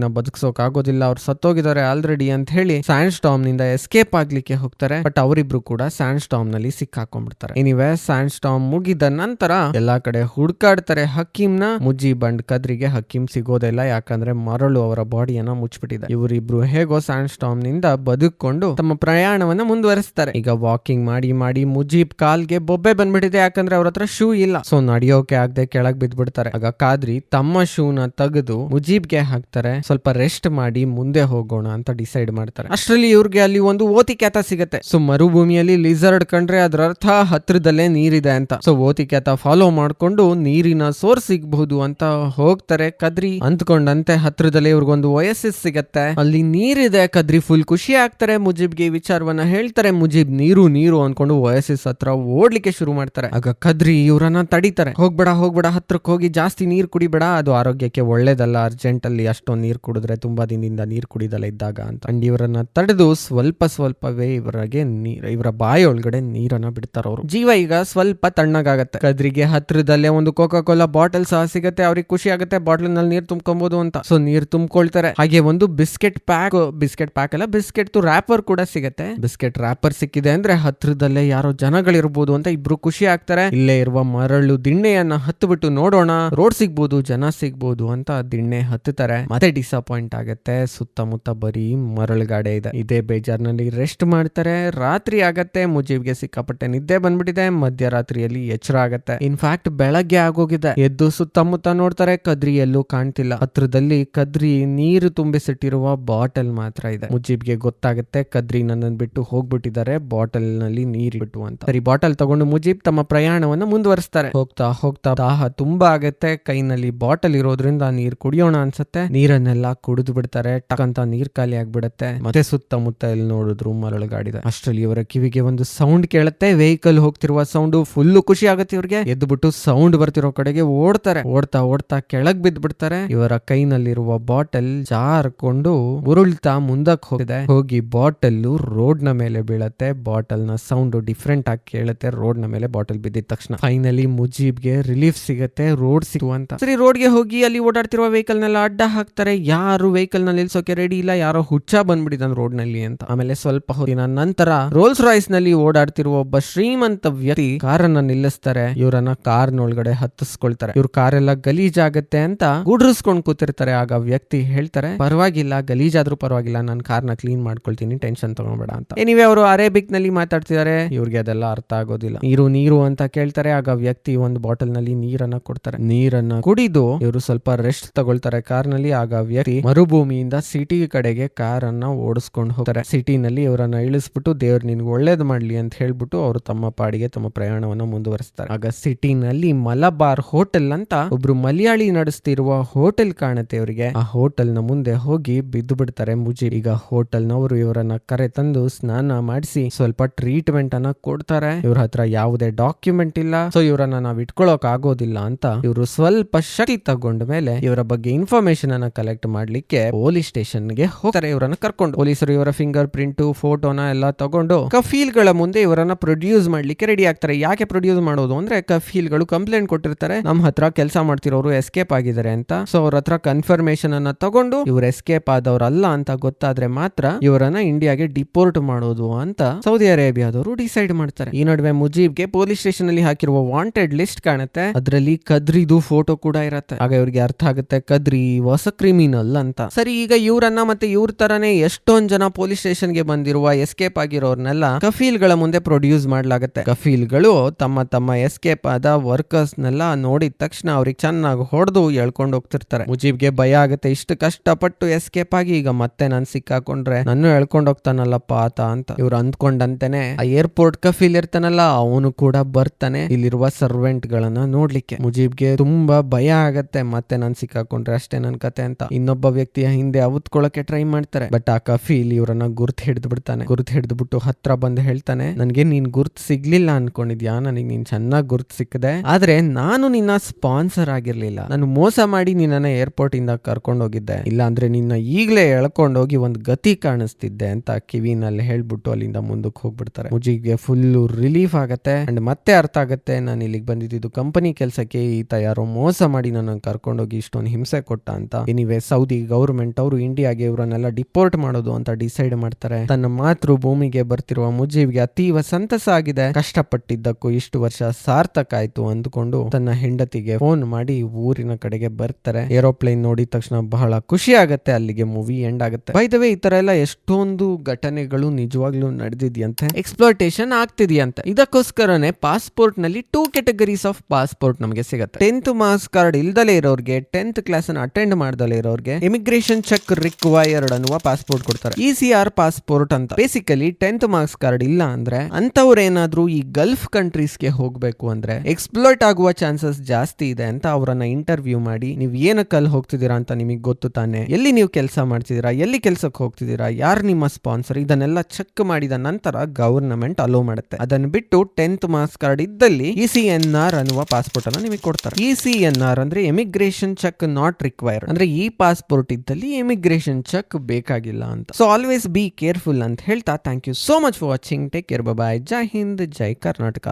ನ ಬದುಕ್ಸೋಕ್ ಆಗೋದಿಲ್ಲ. ಅವ್ರು ಸತ್ತೋಗಿದ್ದಾರೆ ಆಲ್ರೆಡಿ ಅಂತ ಹೇಳಿ ಸ್ಯಾಂಡ್ ಸ್ಟಾಮ್ನಿಂದ ಎಸ್ಕೇಪ್ ಆಗ್ಲಿಕ್ಕೆ ಹೋಗ್ತಾರೆ. ಬಟ್ ಅವರಿಬ್ರು ಕೂಡ ಸ್ಯಾಂಡ್ ಸ್ಟಾಮ್ನಲ್ಲಿ ಸಿಕ್ಕಾಕೊಂಡ್ಬಿಡ್ತಾರೆ. ಇನಿವೆ ಸ್ಯಾಂಡ್ ಸ್ಟಾಮ್ ಮುಗಿದ ನಂತರ ಎಲ್ಲಾ ಕಡೆ ಹುಡ್ಕಾಡ್ತಾರೆ ಹಕ್ಕೀಮ್ನ ಮುಜೀಬ್ ಅಂಡ್ ಕದ್ರಿಗೆ. ಹಕ್ಕಿಮ್ ಸಿಗೋದಿಲ್ಲ ಯಾಕಂದ್ರೆ ಮರಳು ಅವರ ಬಾಡಿಯನ್ನ ಮುಚ್ಚಿಬಿಟ್ಟಿದೆ ಇವರಿಬ್ರು ಹೇಗೋ ಸ್ಯಾಂಡ್ ಸ್ಟಾಮ್ನಿಂದ ಬದುಕೊಂಡು ತಮ್ಮ ಪ್ರಯಾಣವನ್ನ ಮುಂದುವರಿಸ್ತಾರೆ ಈಗ ವಾಕಿಂಗ್ ಮಾಡಿ ಮಾಡಿ ಮುಜೀಬ್ ಕಾಲ್ಗೆ ಬೊಬ್ಬೆ ಬಂದ್ಬಿಟ್ಟಿದೆ. ಯಾಕಂದ್ರೆ ಅವ್ರ ಹತ್ರ ಶೂ ಇಲ್ಲ. ಸೊ ನಡೆಯೋಕೆ ಆಗದೆ ಕೆಳಗ್ ಬಿದ್ಬಿಡ್ತಾರೆ. ಆಗ ಕಾದ್ರಿ ತಮ್ಮ ಶೂನ ತೆಗೆದು ಮುಜೀಬ್ಗೆ ಹಾಕ್ತಾರೆ. ಸ್ವಲ್ಪ ರೆಸ್ಟ್ ಮಾಡಿ ಮುಂದೆ ಹೋಗೋಣ ಅಂತ ಡಿಸೈಡ್ ಮಾಡ್ತಾರೆ. ಅಷ್ಟರಲ್ಲಿ ಇವ್ರಿಗೆ ಅಲ್ಲಿ ಒಂದು ಓತಿ ಕ್ಯಾತ ಸಿಗುತ್ತೆ. ಸೊ ಮರುಭೂಮಿಯಲ್ಲಿ ಲಿಸರ್ಡ್ ಕಂಡ್ರೆ ಅದ್ರ ಅರ್ಥ ಹತ್ರದಲ್ಲೇ ನೀರಿದೆ ಅಂತ. ಸೊ ಓತಿ ಕ್ಯಾತ ಫಾಲೋ ಮಾಡ್ಕೊಂಡು ನೀರಿನ ಸೋರ್ಸ್ ಸಿಗ್ಬಹುದು ಅಂತ ಹೋಗ್ತಾರೆ. ಕದ್ರಿ ಅಂದ್ಕೊಂಡಂತೆ ಹತ್ರದಲ್ಲೇ ಇವ್ರಿಗೆ ಇವ್ರಿಗೊಂದು ಓಎಸ್ಎಸ್ ಸಿಗತ್ತೆ. ಅಲ್ಲಿ ನೀರಿದೆ, ಕದ್ರಿ ಫುಲ್ ಖುಷಿ ಆಗ್ತಾರೆ. ಮುಜೀಬ್ಗೆ ಈ ವಿಚಾರವನ್ನ ಹೇಳ್ತಾರೆ. ಮುಜೀಬ್ ನೀರು ನೀರು ಅನ್ಕೊಂಡು ವಯಸ್ಸಸ್ ಹತ್ರ ಓಡ್ಲಿಕ್ಕೆ ಶುರು ಮಾಡ್ತಾರೆ. ಆಗ ಕದ್ರಿ ಇವ್ರನ್ನ ತಡಿತಾರೆ. ಹೋಗ್ಬೇಡ ಹೋಗ್ಬೇಡ ಹತ್ರಕ್ಕೆ ಹೋಗಿ ಜಾಸ್ತಿ ನೀರ್ ಕುಡಿಬೇಡ. ಅದು ಆರೋಗ್ಯಕ್ಕೆ ಒಳ್ಳೇದಲ್ಲ. ಅರ್ಜೆಂಟ್ ಅಲ್ಲಿ ಅಷ್ಟೊಂದು ನೀರ್ ಕುಡಿದ್ರೆ ತುಂಬಾ ದಿನದಿಂದ ನೀರ್ ಕುಡಿದಲ್ಲ ಇದ್ದಾಗ ಅಂತ. ಅಂಡ್ ಇವರನ್ನ ತಡೆದು ಸ್ವಲ್ಪ ಸ್ವಲ್ಪವೇ ಇವರಿಗೆ ನೀರ್, ಇವರ ಬಾಯಿ ಒಳಗಡೆ ನೀರನ್ನ ಬಿಡ್ತಾರ ಅವರು. ಜೀವ ಈಗ ಸ್ವಲ್ಪ ತಣ್ಣಗಾಗತ್ತೆ. ಕದ್ರಿಗೆ ಹತ್ರದಲ್ಲೇ ಒಂದು ಕೋಕಾ ಕೋಲಾ ಬಾಟಲ್ ಸಹ ಸಿಗತ್ತೆ. ಅವ್ರಿಗೆ ಖುಷಿ ಆಗುತ್ತೆ. ಬಾಟಲ್ನಲ್ಲಿ ನೀರು ತುಂಬ್ಕೊಬಹುದು ಅಂತ. ಸೊ ನೀರ್ ತುಂಬ್ಕೊಳ್ತಾರೆ ಹಾಗೆ ಒಂದು ಬಿಸ್ಕೆಟ್ ಪ್ಯಾಕ್ ಬಿಸ್ಕೆಟ್ ಪ್ಯಾಕ್ ಅಲ್ಲ ಬಿಸ್ಕೆಟ್ ರ್ಯಾಪರ್ ಕೂಡ ಸಿಗುತ್ತೆ. ಬಿಸ್ಕೆಟ್ ರ್ಯಾಪರ್ ಸಿಕ್ಕಿದೆ ಅಂದ್ರೆ ಹತ್ರದಲ್ಲೇ ಯಾರೋ ಜನಗಳಿರ್ಬೋದು ಅಂತ ಇಬ್ರು ಖುಷಿ ಆಗ್ತಾರೆ. ಇಲ್ಲೇ ಇರುವ ಮರಳು ದಿಣ್ಣೆಯನ್ನ ಹತ್ತು ಬಿಟ್ಟು ನೋಡೋಣ. ರೋಡ್ ಸಿಗ್ಬೋದು, ಜನ ಸಿಗ್ಬೋದು ಅಂತ ದಿಣ್ಣೆ ಹತ್ತುತ್ತಾರೆ. ಮತ್ತೆ ಡಿಸಪಾಯಿಂಟ್ ಆಗತ್ತೆ. ಸುತ್ತಮುತ್ತ ಬರೀ ಮರಳುಗಾಡೆ ಇದೆ. ಇದೇ ಬೇಜಾರ್ನಲ್ಲಿ ರೆಸ್ಟ್ ಮಾಡ್ತಾರೆ. ರಾತ್ರಿ ಆಗತ್ತೆ. ಮುಜೀಬ್ಗೆ ಸಿಕ್ಕಾಪಟ್ಟೆ ನಿದ್ದೆ ಬಂದ್ಬಿಟ್ಟಿದೆ. ಮಧ್ಯರಾತ್ರಿಯಲ್ಲಿ ಎಚ್ಚರ ಆಗತ್ತೆ. ಇನ್ಫ್ಯಾಕ್ಟ್ ಬೆಳಗ್ಗೆ ಆಗೋಗಿದೆ. ಎದ್ದು ಸುತ್ತಮುತ್ತ ನೋಡ್ತಾರೆ. ಕದ್ರಿ ಎಲ್ಲೂ ಕಾಣ್ತಿಲ್ಲ. ಹತ್ರದಲ್ಲಿ ಕದ್ರಿ ನೀರು ತುಂಬಿಸಿಟ್ಟಿರುವ ಬಾಟಲ್ ಮಾತ್ರ ಇದೆ. ಮುಜೀಬ್ಗೆ ಗೊತ್ತಾಗುತ್ತೆ ಕದ್ರಿ ನನ್ನನ್ನು ಬಿಟ್ಟು ಹೋಗ್ಬಿಟ್ಟಿದ್ದಾರೆ ಬಾಟಲ್ನಲ್ಲಿ ನೀರ್ ಬಿಟ್ಟು ಅಂತ. ಸರಿ, ಬಾಟಲ್ ತಗೊಂಡು ಮುಜೀಬ್ ತಮ್ಮ ಪ್ರಯಾಣವನ್ನ ಮುಂದುವರಿಸ್ತಾರೆ. ಹೋಗ್ತಾ ಹೋಗ್ತಾ ದಾಹ ತುಂಬಾ ಆಗತ್ತೆ, ಕೈನಲ್ಲಿ ಬಾಟಲ್ ಇರೋದ್ರಿಂದ ನೀರ್ ಕುಡಿಯೋಣ ಅನ್ಸುತ್ತೆ. ನೀರನ್ನೆಲ್ಲ ಕುಡಿದು ಬಿಡ್ತಾರೆ, ಟಕ್ ಅಂತ ನೀರ್ ಖಾಲಿ ಆಗ್ಬಿಡತ್ತೆ. ಮತ್ತೆ ಸುತ್ತಮುತ್ತ ಇಲ್ಲಿ ನೋಡಿದ್ರು ಮರಳುಗಾಡಿದೆ. ಅಷ್ಟರಲ್ಲಿ ಇವರ ಕಿವಿಗೆ ಒಂದು ಸೌಂಡ್ ಕೇಳುತ್ತೆ, ವೆಹಿಕಲ್ ಹೋಗ್ತಿರುವ ಸೌಂಡ್ ಫುಲ್ ಖುಷಿ ಆಗುತ್ತೆ ಇವ್ರಿಗೆ. ಎದ್ದು ಬಿಟ್ಟು ಸೌಂಡ್ ಬರ್ತಿರೋ ಕಡೆಗೆ ಓಡ್ತಾರೆ. ಓಡ್ತಾ ಓಡ್ತಾ ಕೆಳಗ್ ಬಿದ್ದ್ ಬಿಡ್ತಾರೆ ಇವರ ಕೈನಲ್ಲಿರುವ ಬಾಟಲ್ ಜಾರ್ಕೊಂಡು ಉರುಳ್ತಾ ಮುಂದಕ್ಕೆ ಹೋಗಿದೆ. ಹೋಗಿ ಬಾಟಲ್ ರೋಡ್ನ ಮೇಲೆ ಬೀಳತ್ತೆ. ಬಾಟಲ್ನ ಸೌಂಡ್ ಡಿಫ್ರೆಂಟ್ ಆಗಿ ಕೇಳುತ್ತೆ. ರೋಡ್ನ ಮೇಲೆ ಬಾಟಲ್ ಬಿದ್ದಿದ ತಕ್ಷಣ. ಫೈನಲಿ ಮುಜೀಬ್ಗೆ ರಿಲೀಫ್ ಸಿಗತ್ತೆ. ರೋಡ್ ಸಿಗುವಂತ ಸರಿ ಸರಿ, ರೋಡ್ಗೆ ಹೋಗಿ ಅಲ್ಲಿ ಓಡಾಡ್ತಿರುವ ವೆಹಿಕಲ್ ನೆಲ್ಲ ಅಡ್ಡ ಹಾಕ್ತಾರೆ. ಯಾರು ವೆಹಿಕಲ್ನ ನಿಲ್ಸೋಕೆ ರೆಡಿ ಇಲ್ಲ. ಯಾರೋ ಹುಚ್ಚ ಬಂದ್ಬಿಟ್ಟಿದ್ದಾನೆ ರೋಡ್ನಲ್ಲಿ ಅಂತ. ಆಮೇಲೆ ಸ್ವಲ್ಪ ಹೊತ್ತಿನ ನಂತರ ರೋಲ್ಸ್ ರಾಯ್ಸ್ನಲ್ಲಿ ಓಡಾಡ್ತಿರುವ ಒಬ್ಬ ಶ್ರೀಮಂತ ವ್ಯಕ್ತಿ ಕಾರನ್ನ ನಿಲ್ಲಿಸ್ತಾರೆ. ಇವರನ್ನ ಕಾರ್ ನೊಳಗಡೆ ಹತ್ತಿಸ್ಕೊಳ್ತಾರೆ. ಇವ್ರ ಕಾರೆಲ್ಲ ಗಲೀಜಾಗತ್ತೆ ಅಂತ ಗುಡ್ರಿಸ್ಕೊಂಡ್ ಕೂತಿರ್ತಾರೆ. ಆಗ ವ್ಯಕ್ತಿ ಹೇಳ್ತಾರೆ. ಪರವಾಗಿಲ್ಲ, ಗಲೀಜಾದ್ರೂ ಪರವಾಗಿಲ್ಲ, ನಾನು ಕಾರ್ನ ಕ್ಲೀನ್ ಮಾಡ್ಕೊಳ್ತೀನಿ ಟೆನ್ಷನ್ ತಗೋಬೇಡ ಅಂತ. ಎನಿವೆ ಅವರು ಅರೇಬಿಕ್ನಲ್ಲಿ ಮಾತಾಡ್ತಿದ್ದಾರೆ ಇವ್ರಿಗೆ ಅದೆಲ್ಲ ಅರ್ಥ ಆಗೋದಿಲ್ಲ. ನೀರು ನೀರು ಅಂತ ಕೇಳ್ತಾರೆ, ಆಗ ವ್ಯಕ್ತಿ ಒಂದು ಬಾಟಲ್ನಲ್ಲಿ ನೀರನ್ನ ಕೊಡ್ತಾರೆ. ನೀರನ್ನ ಕುಡಿದು ಇವರು ಸ್ವಲ್ಪ ರೆಸ್ಟ್ ತಗೊಳ್ತಾರೆ ಕಾರ್ನಲ್ಲಿ ಆಗ ವ್ಯಕ್ತಿ ಮರುಭೂಮಿಯಿಂದ ಸಿಟಿ ಕಡೆಗೆ ಕಾರ್ ಅನ್ನ ಓಡಿಸ್ಕೊಂಡು ಹೋಗ್ತಾರೆ. ಸಿಟಿನಲ್ಲಿ ಇವರನ್ನ ಇಳಿಸ್ಬಿಟ್ಟು, ದೇವ್ರು ನಿನ್ಗೆ ಒಳ್ಳೇದ್ ಮಾಡ್ಲಿ ಅಂತ ಹೇಳ್ಬಿಟ್ಟು ಅವರು ತಮ್ಮ ಪಾಡಿಗೆ ತಮ್ಮ ಪ್ರಯಾಣವನ್ನ ಮುಂದುವರಿಸ್ತಾರೆ. ಆಗ ಸಿಟಿನಲ್ಲಿ ಮಲಬಾರ್ ಹೋಟೆಲ್ ಅಂತ ಒಬ್ರು ಮಲಯಾಳಿ ನಡೆಸ್ತಿರುವ ಹೋಟೆಲ್ ಕಾಣುತ್ತೆ ಇವರಿಗೆ. ಆ ನ ಮುಂದೆ ಹೋಗಿ ಬಿದ್ದು ಬಿಡ್ತಾರೆ ಮುಜಿ. ಈಗ ಹೋಟೆಲ್ನವರು ಇವರನ್ನ ಕರೆ ತಂದು ಸ್ನಾನ ಮಾಡಿಸಿ ಸ್ವಲ್ಪ ಟ್ರೀಟ್ಮೆಂಟ್ ಅನ್ನ ಕೊಡ್ತಾರೆ. ಇವ್ರ ಹತ್ರ ಯಾವುದೇ ಡಾಕ್ಯುಮೆಂಟ್ ಇಲ್ಲ. ಸೊ ಇವರನ್ನ ನಾವ್ ಇಟ್ಕೊಳಕ್ ಆಗೋದಿಲ್ಲ ಅಂತ ಇವರು ಸ್ವಲ್ಪ ಶಕ್ತಿ ತಗೊಂಡ ಮೇಲೆ ಇವರ ಬಗ್ಗೆ ಇನ್ಫಾರ್ಮೇಶನ್ ಅನ್ನ ಕಲೆಕ್ಟ್ ಮಾಡ್ಲಿಕ್ಕೆ ಪೊಲೀಸ್ ಸ್ಟೇಷನ್ಗೆ ಹೋಗ್ತಾರೆ. ಇವರನ್ನ ಕರ್ಕೊಂಡು ಪೊಲೀಸರು ಇವರ ಫಿಂಗರ್ ಪ್ರಿಂಟ್ ಫೋಟೋನ ಎಲ್ಲ ತಗೊಂಡು ಕಫೀಲ್ಗಳ ಮುಂದೆ ಇವರನ್ನ ಪ್ರೊಡ್ಯೂಸ್ ಮಾಡ್ಲಿಕ್ಕೆ ರೆಡಿ ಆಗ್ತಾರೆ. ಯಾಕೆ ಪ್ರೊಡ್ಯೂಸ್ ಮಾಡೋದು ಅಂದ್ರೆ ಕಫೀಲ್ಗಳು ಕಂಪ್ಲೇಂಟ್ ಕೊಟ್ಟಿರ್ತಾರೆ. ನಮ್ಮ ಹತ್ರ ಕೆಲಸ ಮಾಡ್ತಿರೋರು ಎಸ್ಕೇಪ್ ಆಗಿದ್ದಾರೆ ಅಂತ. ಸೊ ಅವ್ರ ಹತ್ರ ಕನ್ಫರ್ಮೇಶನ್ ಅನ್ನ ತಗೊಂಡು ಇವ್ರು ಎಸ್ಕೇಪ್ ಆದವ್ರಲ್ಲ ಅಂತ ಗೊತ್ತಾದ್ರೆ ಮಾತ್ರ ಇವರನ್ನ ಇಂಡಿಯಾಗೆ ಡಿಪೋರ್ಟ್ ಮಾಡೋದು ಅಂತ ಸೌದಿ ಅರೇಬಿಯಾದವರು ಡಿಸೈಡ್ ಮಾಡ್ತಾರೆ. ಈ ನಡುವೆ ಮುಜೀಬ್ಗೆ ಪೊಲೀಸ್ ಸ್ಟೇಷನ್ ಅಲ್ಲಿ ಹಾಕಿರುವ ವಾಂಟೆಡ್ ಲಿಸ್ಟ್ ಕಾಣುತ್ತೆ. ಅದರಲ್ಲಿ ಕದ್ರಿದು ಫೋಟೋ ಕೂಡ ಇರತ್ತೆ. ಆಗ ಇವ್ರಿಗೆ ಅರ್ಥ ಆಗುತ್ತೆ, ಕದ್ರಿ ಹೊಸ ಕ್ರಿಮಿನಲ್ ಅಂತ. ಸರಿ, ಈಗ ಇವರನ್ನ ಮತ್ತೆ ಇವ್ರ ತರನೇ ಎಷ್ಟೊಂದ್ ಜನ ಪೊಲೀಸ್ ಸ್ಟೇಷನ್ಗೆ ಬಂದಿರುವ ಎಸ್ಕೇಪ್ ಆಗಿರೋರ್ನೆಲ್ಲ ಕಫೀಲ್ಗಳ ಮುಂದೆ ಪ್ರೊಡ್ಯೂಸ್ ಮಾಡ್ಲಾಗತ್ತೆ. ಕಫೀಲ್ಗಳು ತಮ್ಮ ತಮ್ಮ ಎಸ್ಕೇಪ್ ಆದ ವರ್ಕರ್ಸ್ ನೆಲ್ಲ ನೋಡಿದ ತಕ್ಷಣ ಅವ್ರಿಗೆ ಚೆನ್ನಾಗಿ ಹೊಡೆದು ಎಳ್ಕೊಂಡು ಹೋಗ್ತಿರ್ತಾರೆ. ಮುಜೀಬ್ಗೆ ಭಯ ಆಗುತ್ತೆ, ಇಷ್ಟು ಕಷ್ಟಪಟ್ಟು ಎಸ್ಕೇಪ್ ಆಗಿ ಈಗ ಮತ್ತೆ ನಾನ್ ಸಿಕ್ಕಾಕೊಂಡ್ರೆ ನನ್ನ ಎಳ್ಕೊಂಡು ಹೋಗ್ತಾನಲ್ಲಪ್ಪ ಆತ ಅಂತ. ಇವ್ರು ಅಂದ್ಕೊಂಡಂತೆನೆ ಆ ಏರ್ಪೋರ್ಟ್ ಕಫೀಲ್ ಇರ್ತಾನಲ್ಲ, ಅವನು ಕೂಡ ಬರ್ತಾನೆ. ಇಲ್ಲಿರುವ ಸರ್ವೆಂಟ್ ಗಳನ್ನ ನೋಡ್ಲಿಕ್ಕೆ. ಮುಜೀಬ್ಗೆ ತುಂಬಾ ಭಯ ಆಗತ್ತೆ ಮತ್ತೆ ನಾನ್ ಸಿಕ್ಕಾಕೊಂಡ್ರೆ ಅಷ್ಟೇ ನನ್ ಕತೆ ಅಂತ. ಇನ್ನೊಬ್ಬ ವ್ಯಕ್ತಿಯ ಹಿಂದೆ ಅವತ್ಕೊಳ್ಳಕ್ಕೆ ಟ್ರೈ ಮಾಡ್ತಾರೆ. ಬಟ್ ಆ ಕಫೀಲ್ ಇವ್ರನ್ನ ಗುರ್ತ್ ಹಿಡಿದು ಬಿಡ್ತಾನೆ ಗುರ್ತ್ ಹಿಡಿದು ಬಿಟ್ಟು ಹತ್ರ ಬಂದು ಹೇಳ್ತಾನೆ, ನನ್ಗೆ ನೀನ್ ಗುರ್ತ್ ಸಿಗ್ಲಿಲ್ಲ ಅನ್ಕೊಂಡಿದ್ಯಾ? ನನಗೆ ನೀನ್ ಚೆನ್ನಾಗಿ ಗುರ್ತ್ ಸಿಕ್ಕದೆ. ಆದ್ರೆ ನಾನು ನಿನ್ನ ಸ್ಪಾನ್ಸರ್ ಆಗಿರ್ಲಿಲ್ಲ. ನಾನು ಮೋಸ ಮಾಡಿ ನಿನ್ನ ಏರ್ಪೋರ್ಟ್ ಇಂದ ಕರ್ಕೊಂಡು ಹೋಗಿದ್ದೆ ಇಲ್ಲ ಅಂದ್ರೆ ನಿನ್ನ ಈಗ್ಲೇ ಎಳ್ಕೊಂಡೋಗಿ ಒಂದ್ ಗತಿ ಕಾಣಿಸ್ತಿದ್ದೆ ಅಂತ ಕಿವಿನಲ್ಲಿ ಹೇಳ್ಬಿಟ್ಟು ಅಲ್ಲಿಂದ ಮುಂದಕ್ಕೆ ಹೋಗ್ಬಿಡ್ತಾರೆ. ಮುಜಿಗೆ ಫುಲ್ ರಿಲೀಫ್ ಆಗತ್ತೆ. ಅಂಡ್ ಮತ್ತೆ ಅರ್ಥ ಆಗತ್ತೆ, ನಾನು ಇಲ್ಲಿಗೆ ಬಂದಿದ್ದು ಕಂಪನಿ ಕೆಲಸಕ್ಕೆ, ಈತ ಯಾರೋ ಮೋಸ ಮಾಡಿ ನನ್ನ ಕರ್ಕೊಂಡೋಗಿ ಇಷ್ಟೊಂದು ಹಿಂಸೆ ಕೊಟ್ಟ ಅಂತ. ಇನಿವೆ ಸೌದಿ ಗೌರ್ಮೆಂಟ್ ಅವರು ಇಂಡಿಯಾಗೆ ಇವರನ್ನೆಲ್ಲ ಡಿಪೋರ್ಟ್ ಮಾಡೋದು ಅಂತ ಡಿಸೈಡ್ ಮಾಡ್ತಾರೆ. ತನ್ನ ಮಾತೃ ಭೂಮಿಗೆ ಬರ್ತಿರುವ ಮುಜೀಬ್ಗೆ ಅತೀವ ಸಂತಸ ಆಗಿದೆ. ಕಷ್ಟಪಟ್ಟಿದ್ದಕ್ಕೂ ಇಷ್ಟು ವರ್ಷ ಸಾರ್ಥಕ ಆಯ್ತು ಅಂದ್ಕೊಂಡು ತನ್ನ ಹೆಂಡತಿಗೆ ಫೋನ್ ಮಾಡಿ ಊರಿನ ಕಡೆಗೆ ಬರ್ತಾರೆ. ಏರೋಪ್ಲೇನ್ ನೋಡಿದ ತಕ್ಷಣ ಬಹಳ ಖುಷಿ ಆಗುತ್ತೆ ಅಲ್ಲಿಗೆ ಮೂವಿ ಎಂಡ್ ಆಗುತ್ತೆ. ಬೈದವೇ ಈ ತರ ಎಲ್ಲ ಎಷ್ಟೊಂದು ಘಟನೆಗಳು ನಿಜವಾಗ್ಲೂ ನಡೆದಿದ್ಯಂತೆ. ಎಕ್ಸ್ಪ್ಲೋಟೇಷನ್ ಆಗ್ತಿದ್ಯಂತೆ. ಇದಕ್ಕೋಸ್ಕರನೇ ಪಾಸ್ಪೋರ್ಟ್ನಲ್ಲಿ ಟೂ ಕೆಟಗರೀಸ್ ಆಫ್ ಪಾಸ್ಪೋರ್ಟ್ ನಮಗೆ ಸಿಗುತ್ತೆ. ಟೆಂತ್ ಮಾರ್ಕ್ಸ್ ಕಾರ್ಡ್ ಇಲ್ದಲೇ ಇರೋರ್ಗೆ ಟೆಂತ್ ಕ್ಲಾಸ್ ಅನ್ನು ಅಟೆಂಡ್ ಮಾಡ್ದಲೇ ಇರೋರ್ಗೆ ಇಮಿಗ್ರೇಷನ್ ಚೆಕ್ ರಿಕ್ವೈರ್ಡ್ ಅನ್ನುವ ಪಾಸ್ಪೋರ್ಟ್ ಕೊಡ್ತಾರೆ. ಇ ಸಿ ಆರ್ ಪಾಸ್ಪೋರ್ಟ್ ಅಂತ. ಬೇಸಿಕಲಿ ಟೆಂತ್ ಮಾರ್ಕ್ಸ್ ಕಾರ್ಡ್ ಇಲ್ಲ ಅಂದ್ರೆ ಅಂತವ್ರೇನಾದ್ರೂ ಈ ಗಲ್ಫ್ ಕಂಟ್ರೀಸ್ಗೆ ಹೋಗ್ಬೇಕು ಅಂದ್ರೆ ಎಕ್ಸ್ಪ್ಲೋಟ್ ಆಗುವ ಚಾನ್ಸಸ್ ಜಾಸ್ತಿ ಇದೆ ಅಂತ ಅವರನ್ನ ಇಂಟರ್ವ್ಯೂ ಮಾಡಿ, ನೀವು ಏನಕ್ಕೆ ಅಲ್ಲಿ ಹೋಗ್ತಿದ್ದೀರಾ ಅಂತ ನಿಮಗೆ ಗೊತ್ತು ತಾನೆ? ಎಲ್ಲಿ ನೀವು ಕೆಲಸ ಮಾಡ್ತಿದ್ದೀರಾ? ಎಲ್ಲಿ ಕೆಲಸಕ್ಕೆ ಹೋಗ್ತಿದ್ದೀರಾ? ಯಾರು ನಿಮ್ಮ ಸ್ಪಾನ್ಸರ್ ಇದನ್ನೆಲ್ಲ ಚೆಕ್ ಮಾಡಿದ ನಂತರ ಗವರ್ನಮೆಂಟ್ ಅಲೋ ಮಾಡುತ್ತೆ. ಅದನ್ನು ಬಿಟ್ಟು ಟೆಂತ್ ಮಾರ್ಕ್ಸ್ ಕಾರ್ಡ್ ಇದ್ದಲ್ಲಿ ಇ ಸಿ ಎನ್ ಆರ್ ಅನ್ನುವ ಪಾಸ್ಪೋರ್ಟ್ ಅನ್ನು ನಿಮಗೆ ಕೊಡ್ತಾರೆ. ಇ ಸಿ ಎನ್ ಆರ್ ಅಂದ್ರೆ ಎಮಿಗ್ರೇಷನ್ ಚೆಕ್ ನಾಟ್ ರಿಕ್ವೈರ್ ಅಂದ್ರೆ ಈ ಪಾಸ್ಪೋರ್ಟ್ ಇದ್ದಲ್ಲಿ ಎಮಿಗ್ರೇಷನ್ ಚೆಕ್ ಬೇಕಾಗಿಲ್ಲ ಅಂತ. ಸೊ ಆಲ್ವೇಸ್ ಬಿ ಕೇರ್ಫುಲ್ ಅಂತ ಹೇಳ್ತಾ thank you so much for watching take care bye ಜೈ ಹಿಂದ್ ಜೈ ಕರ್ನಾಟಕ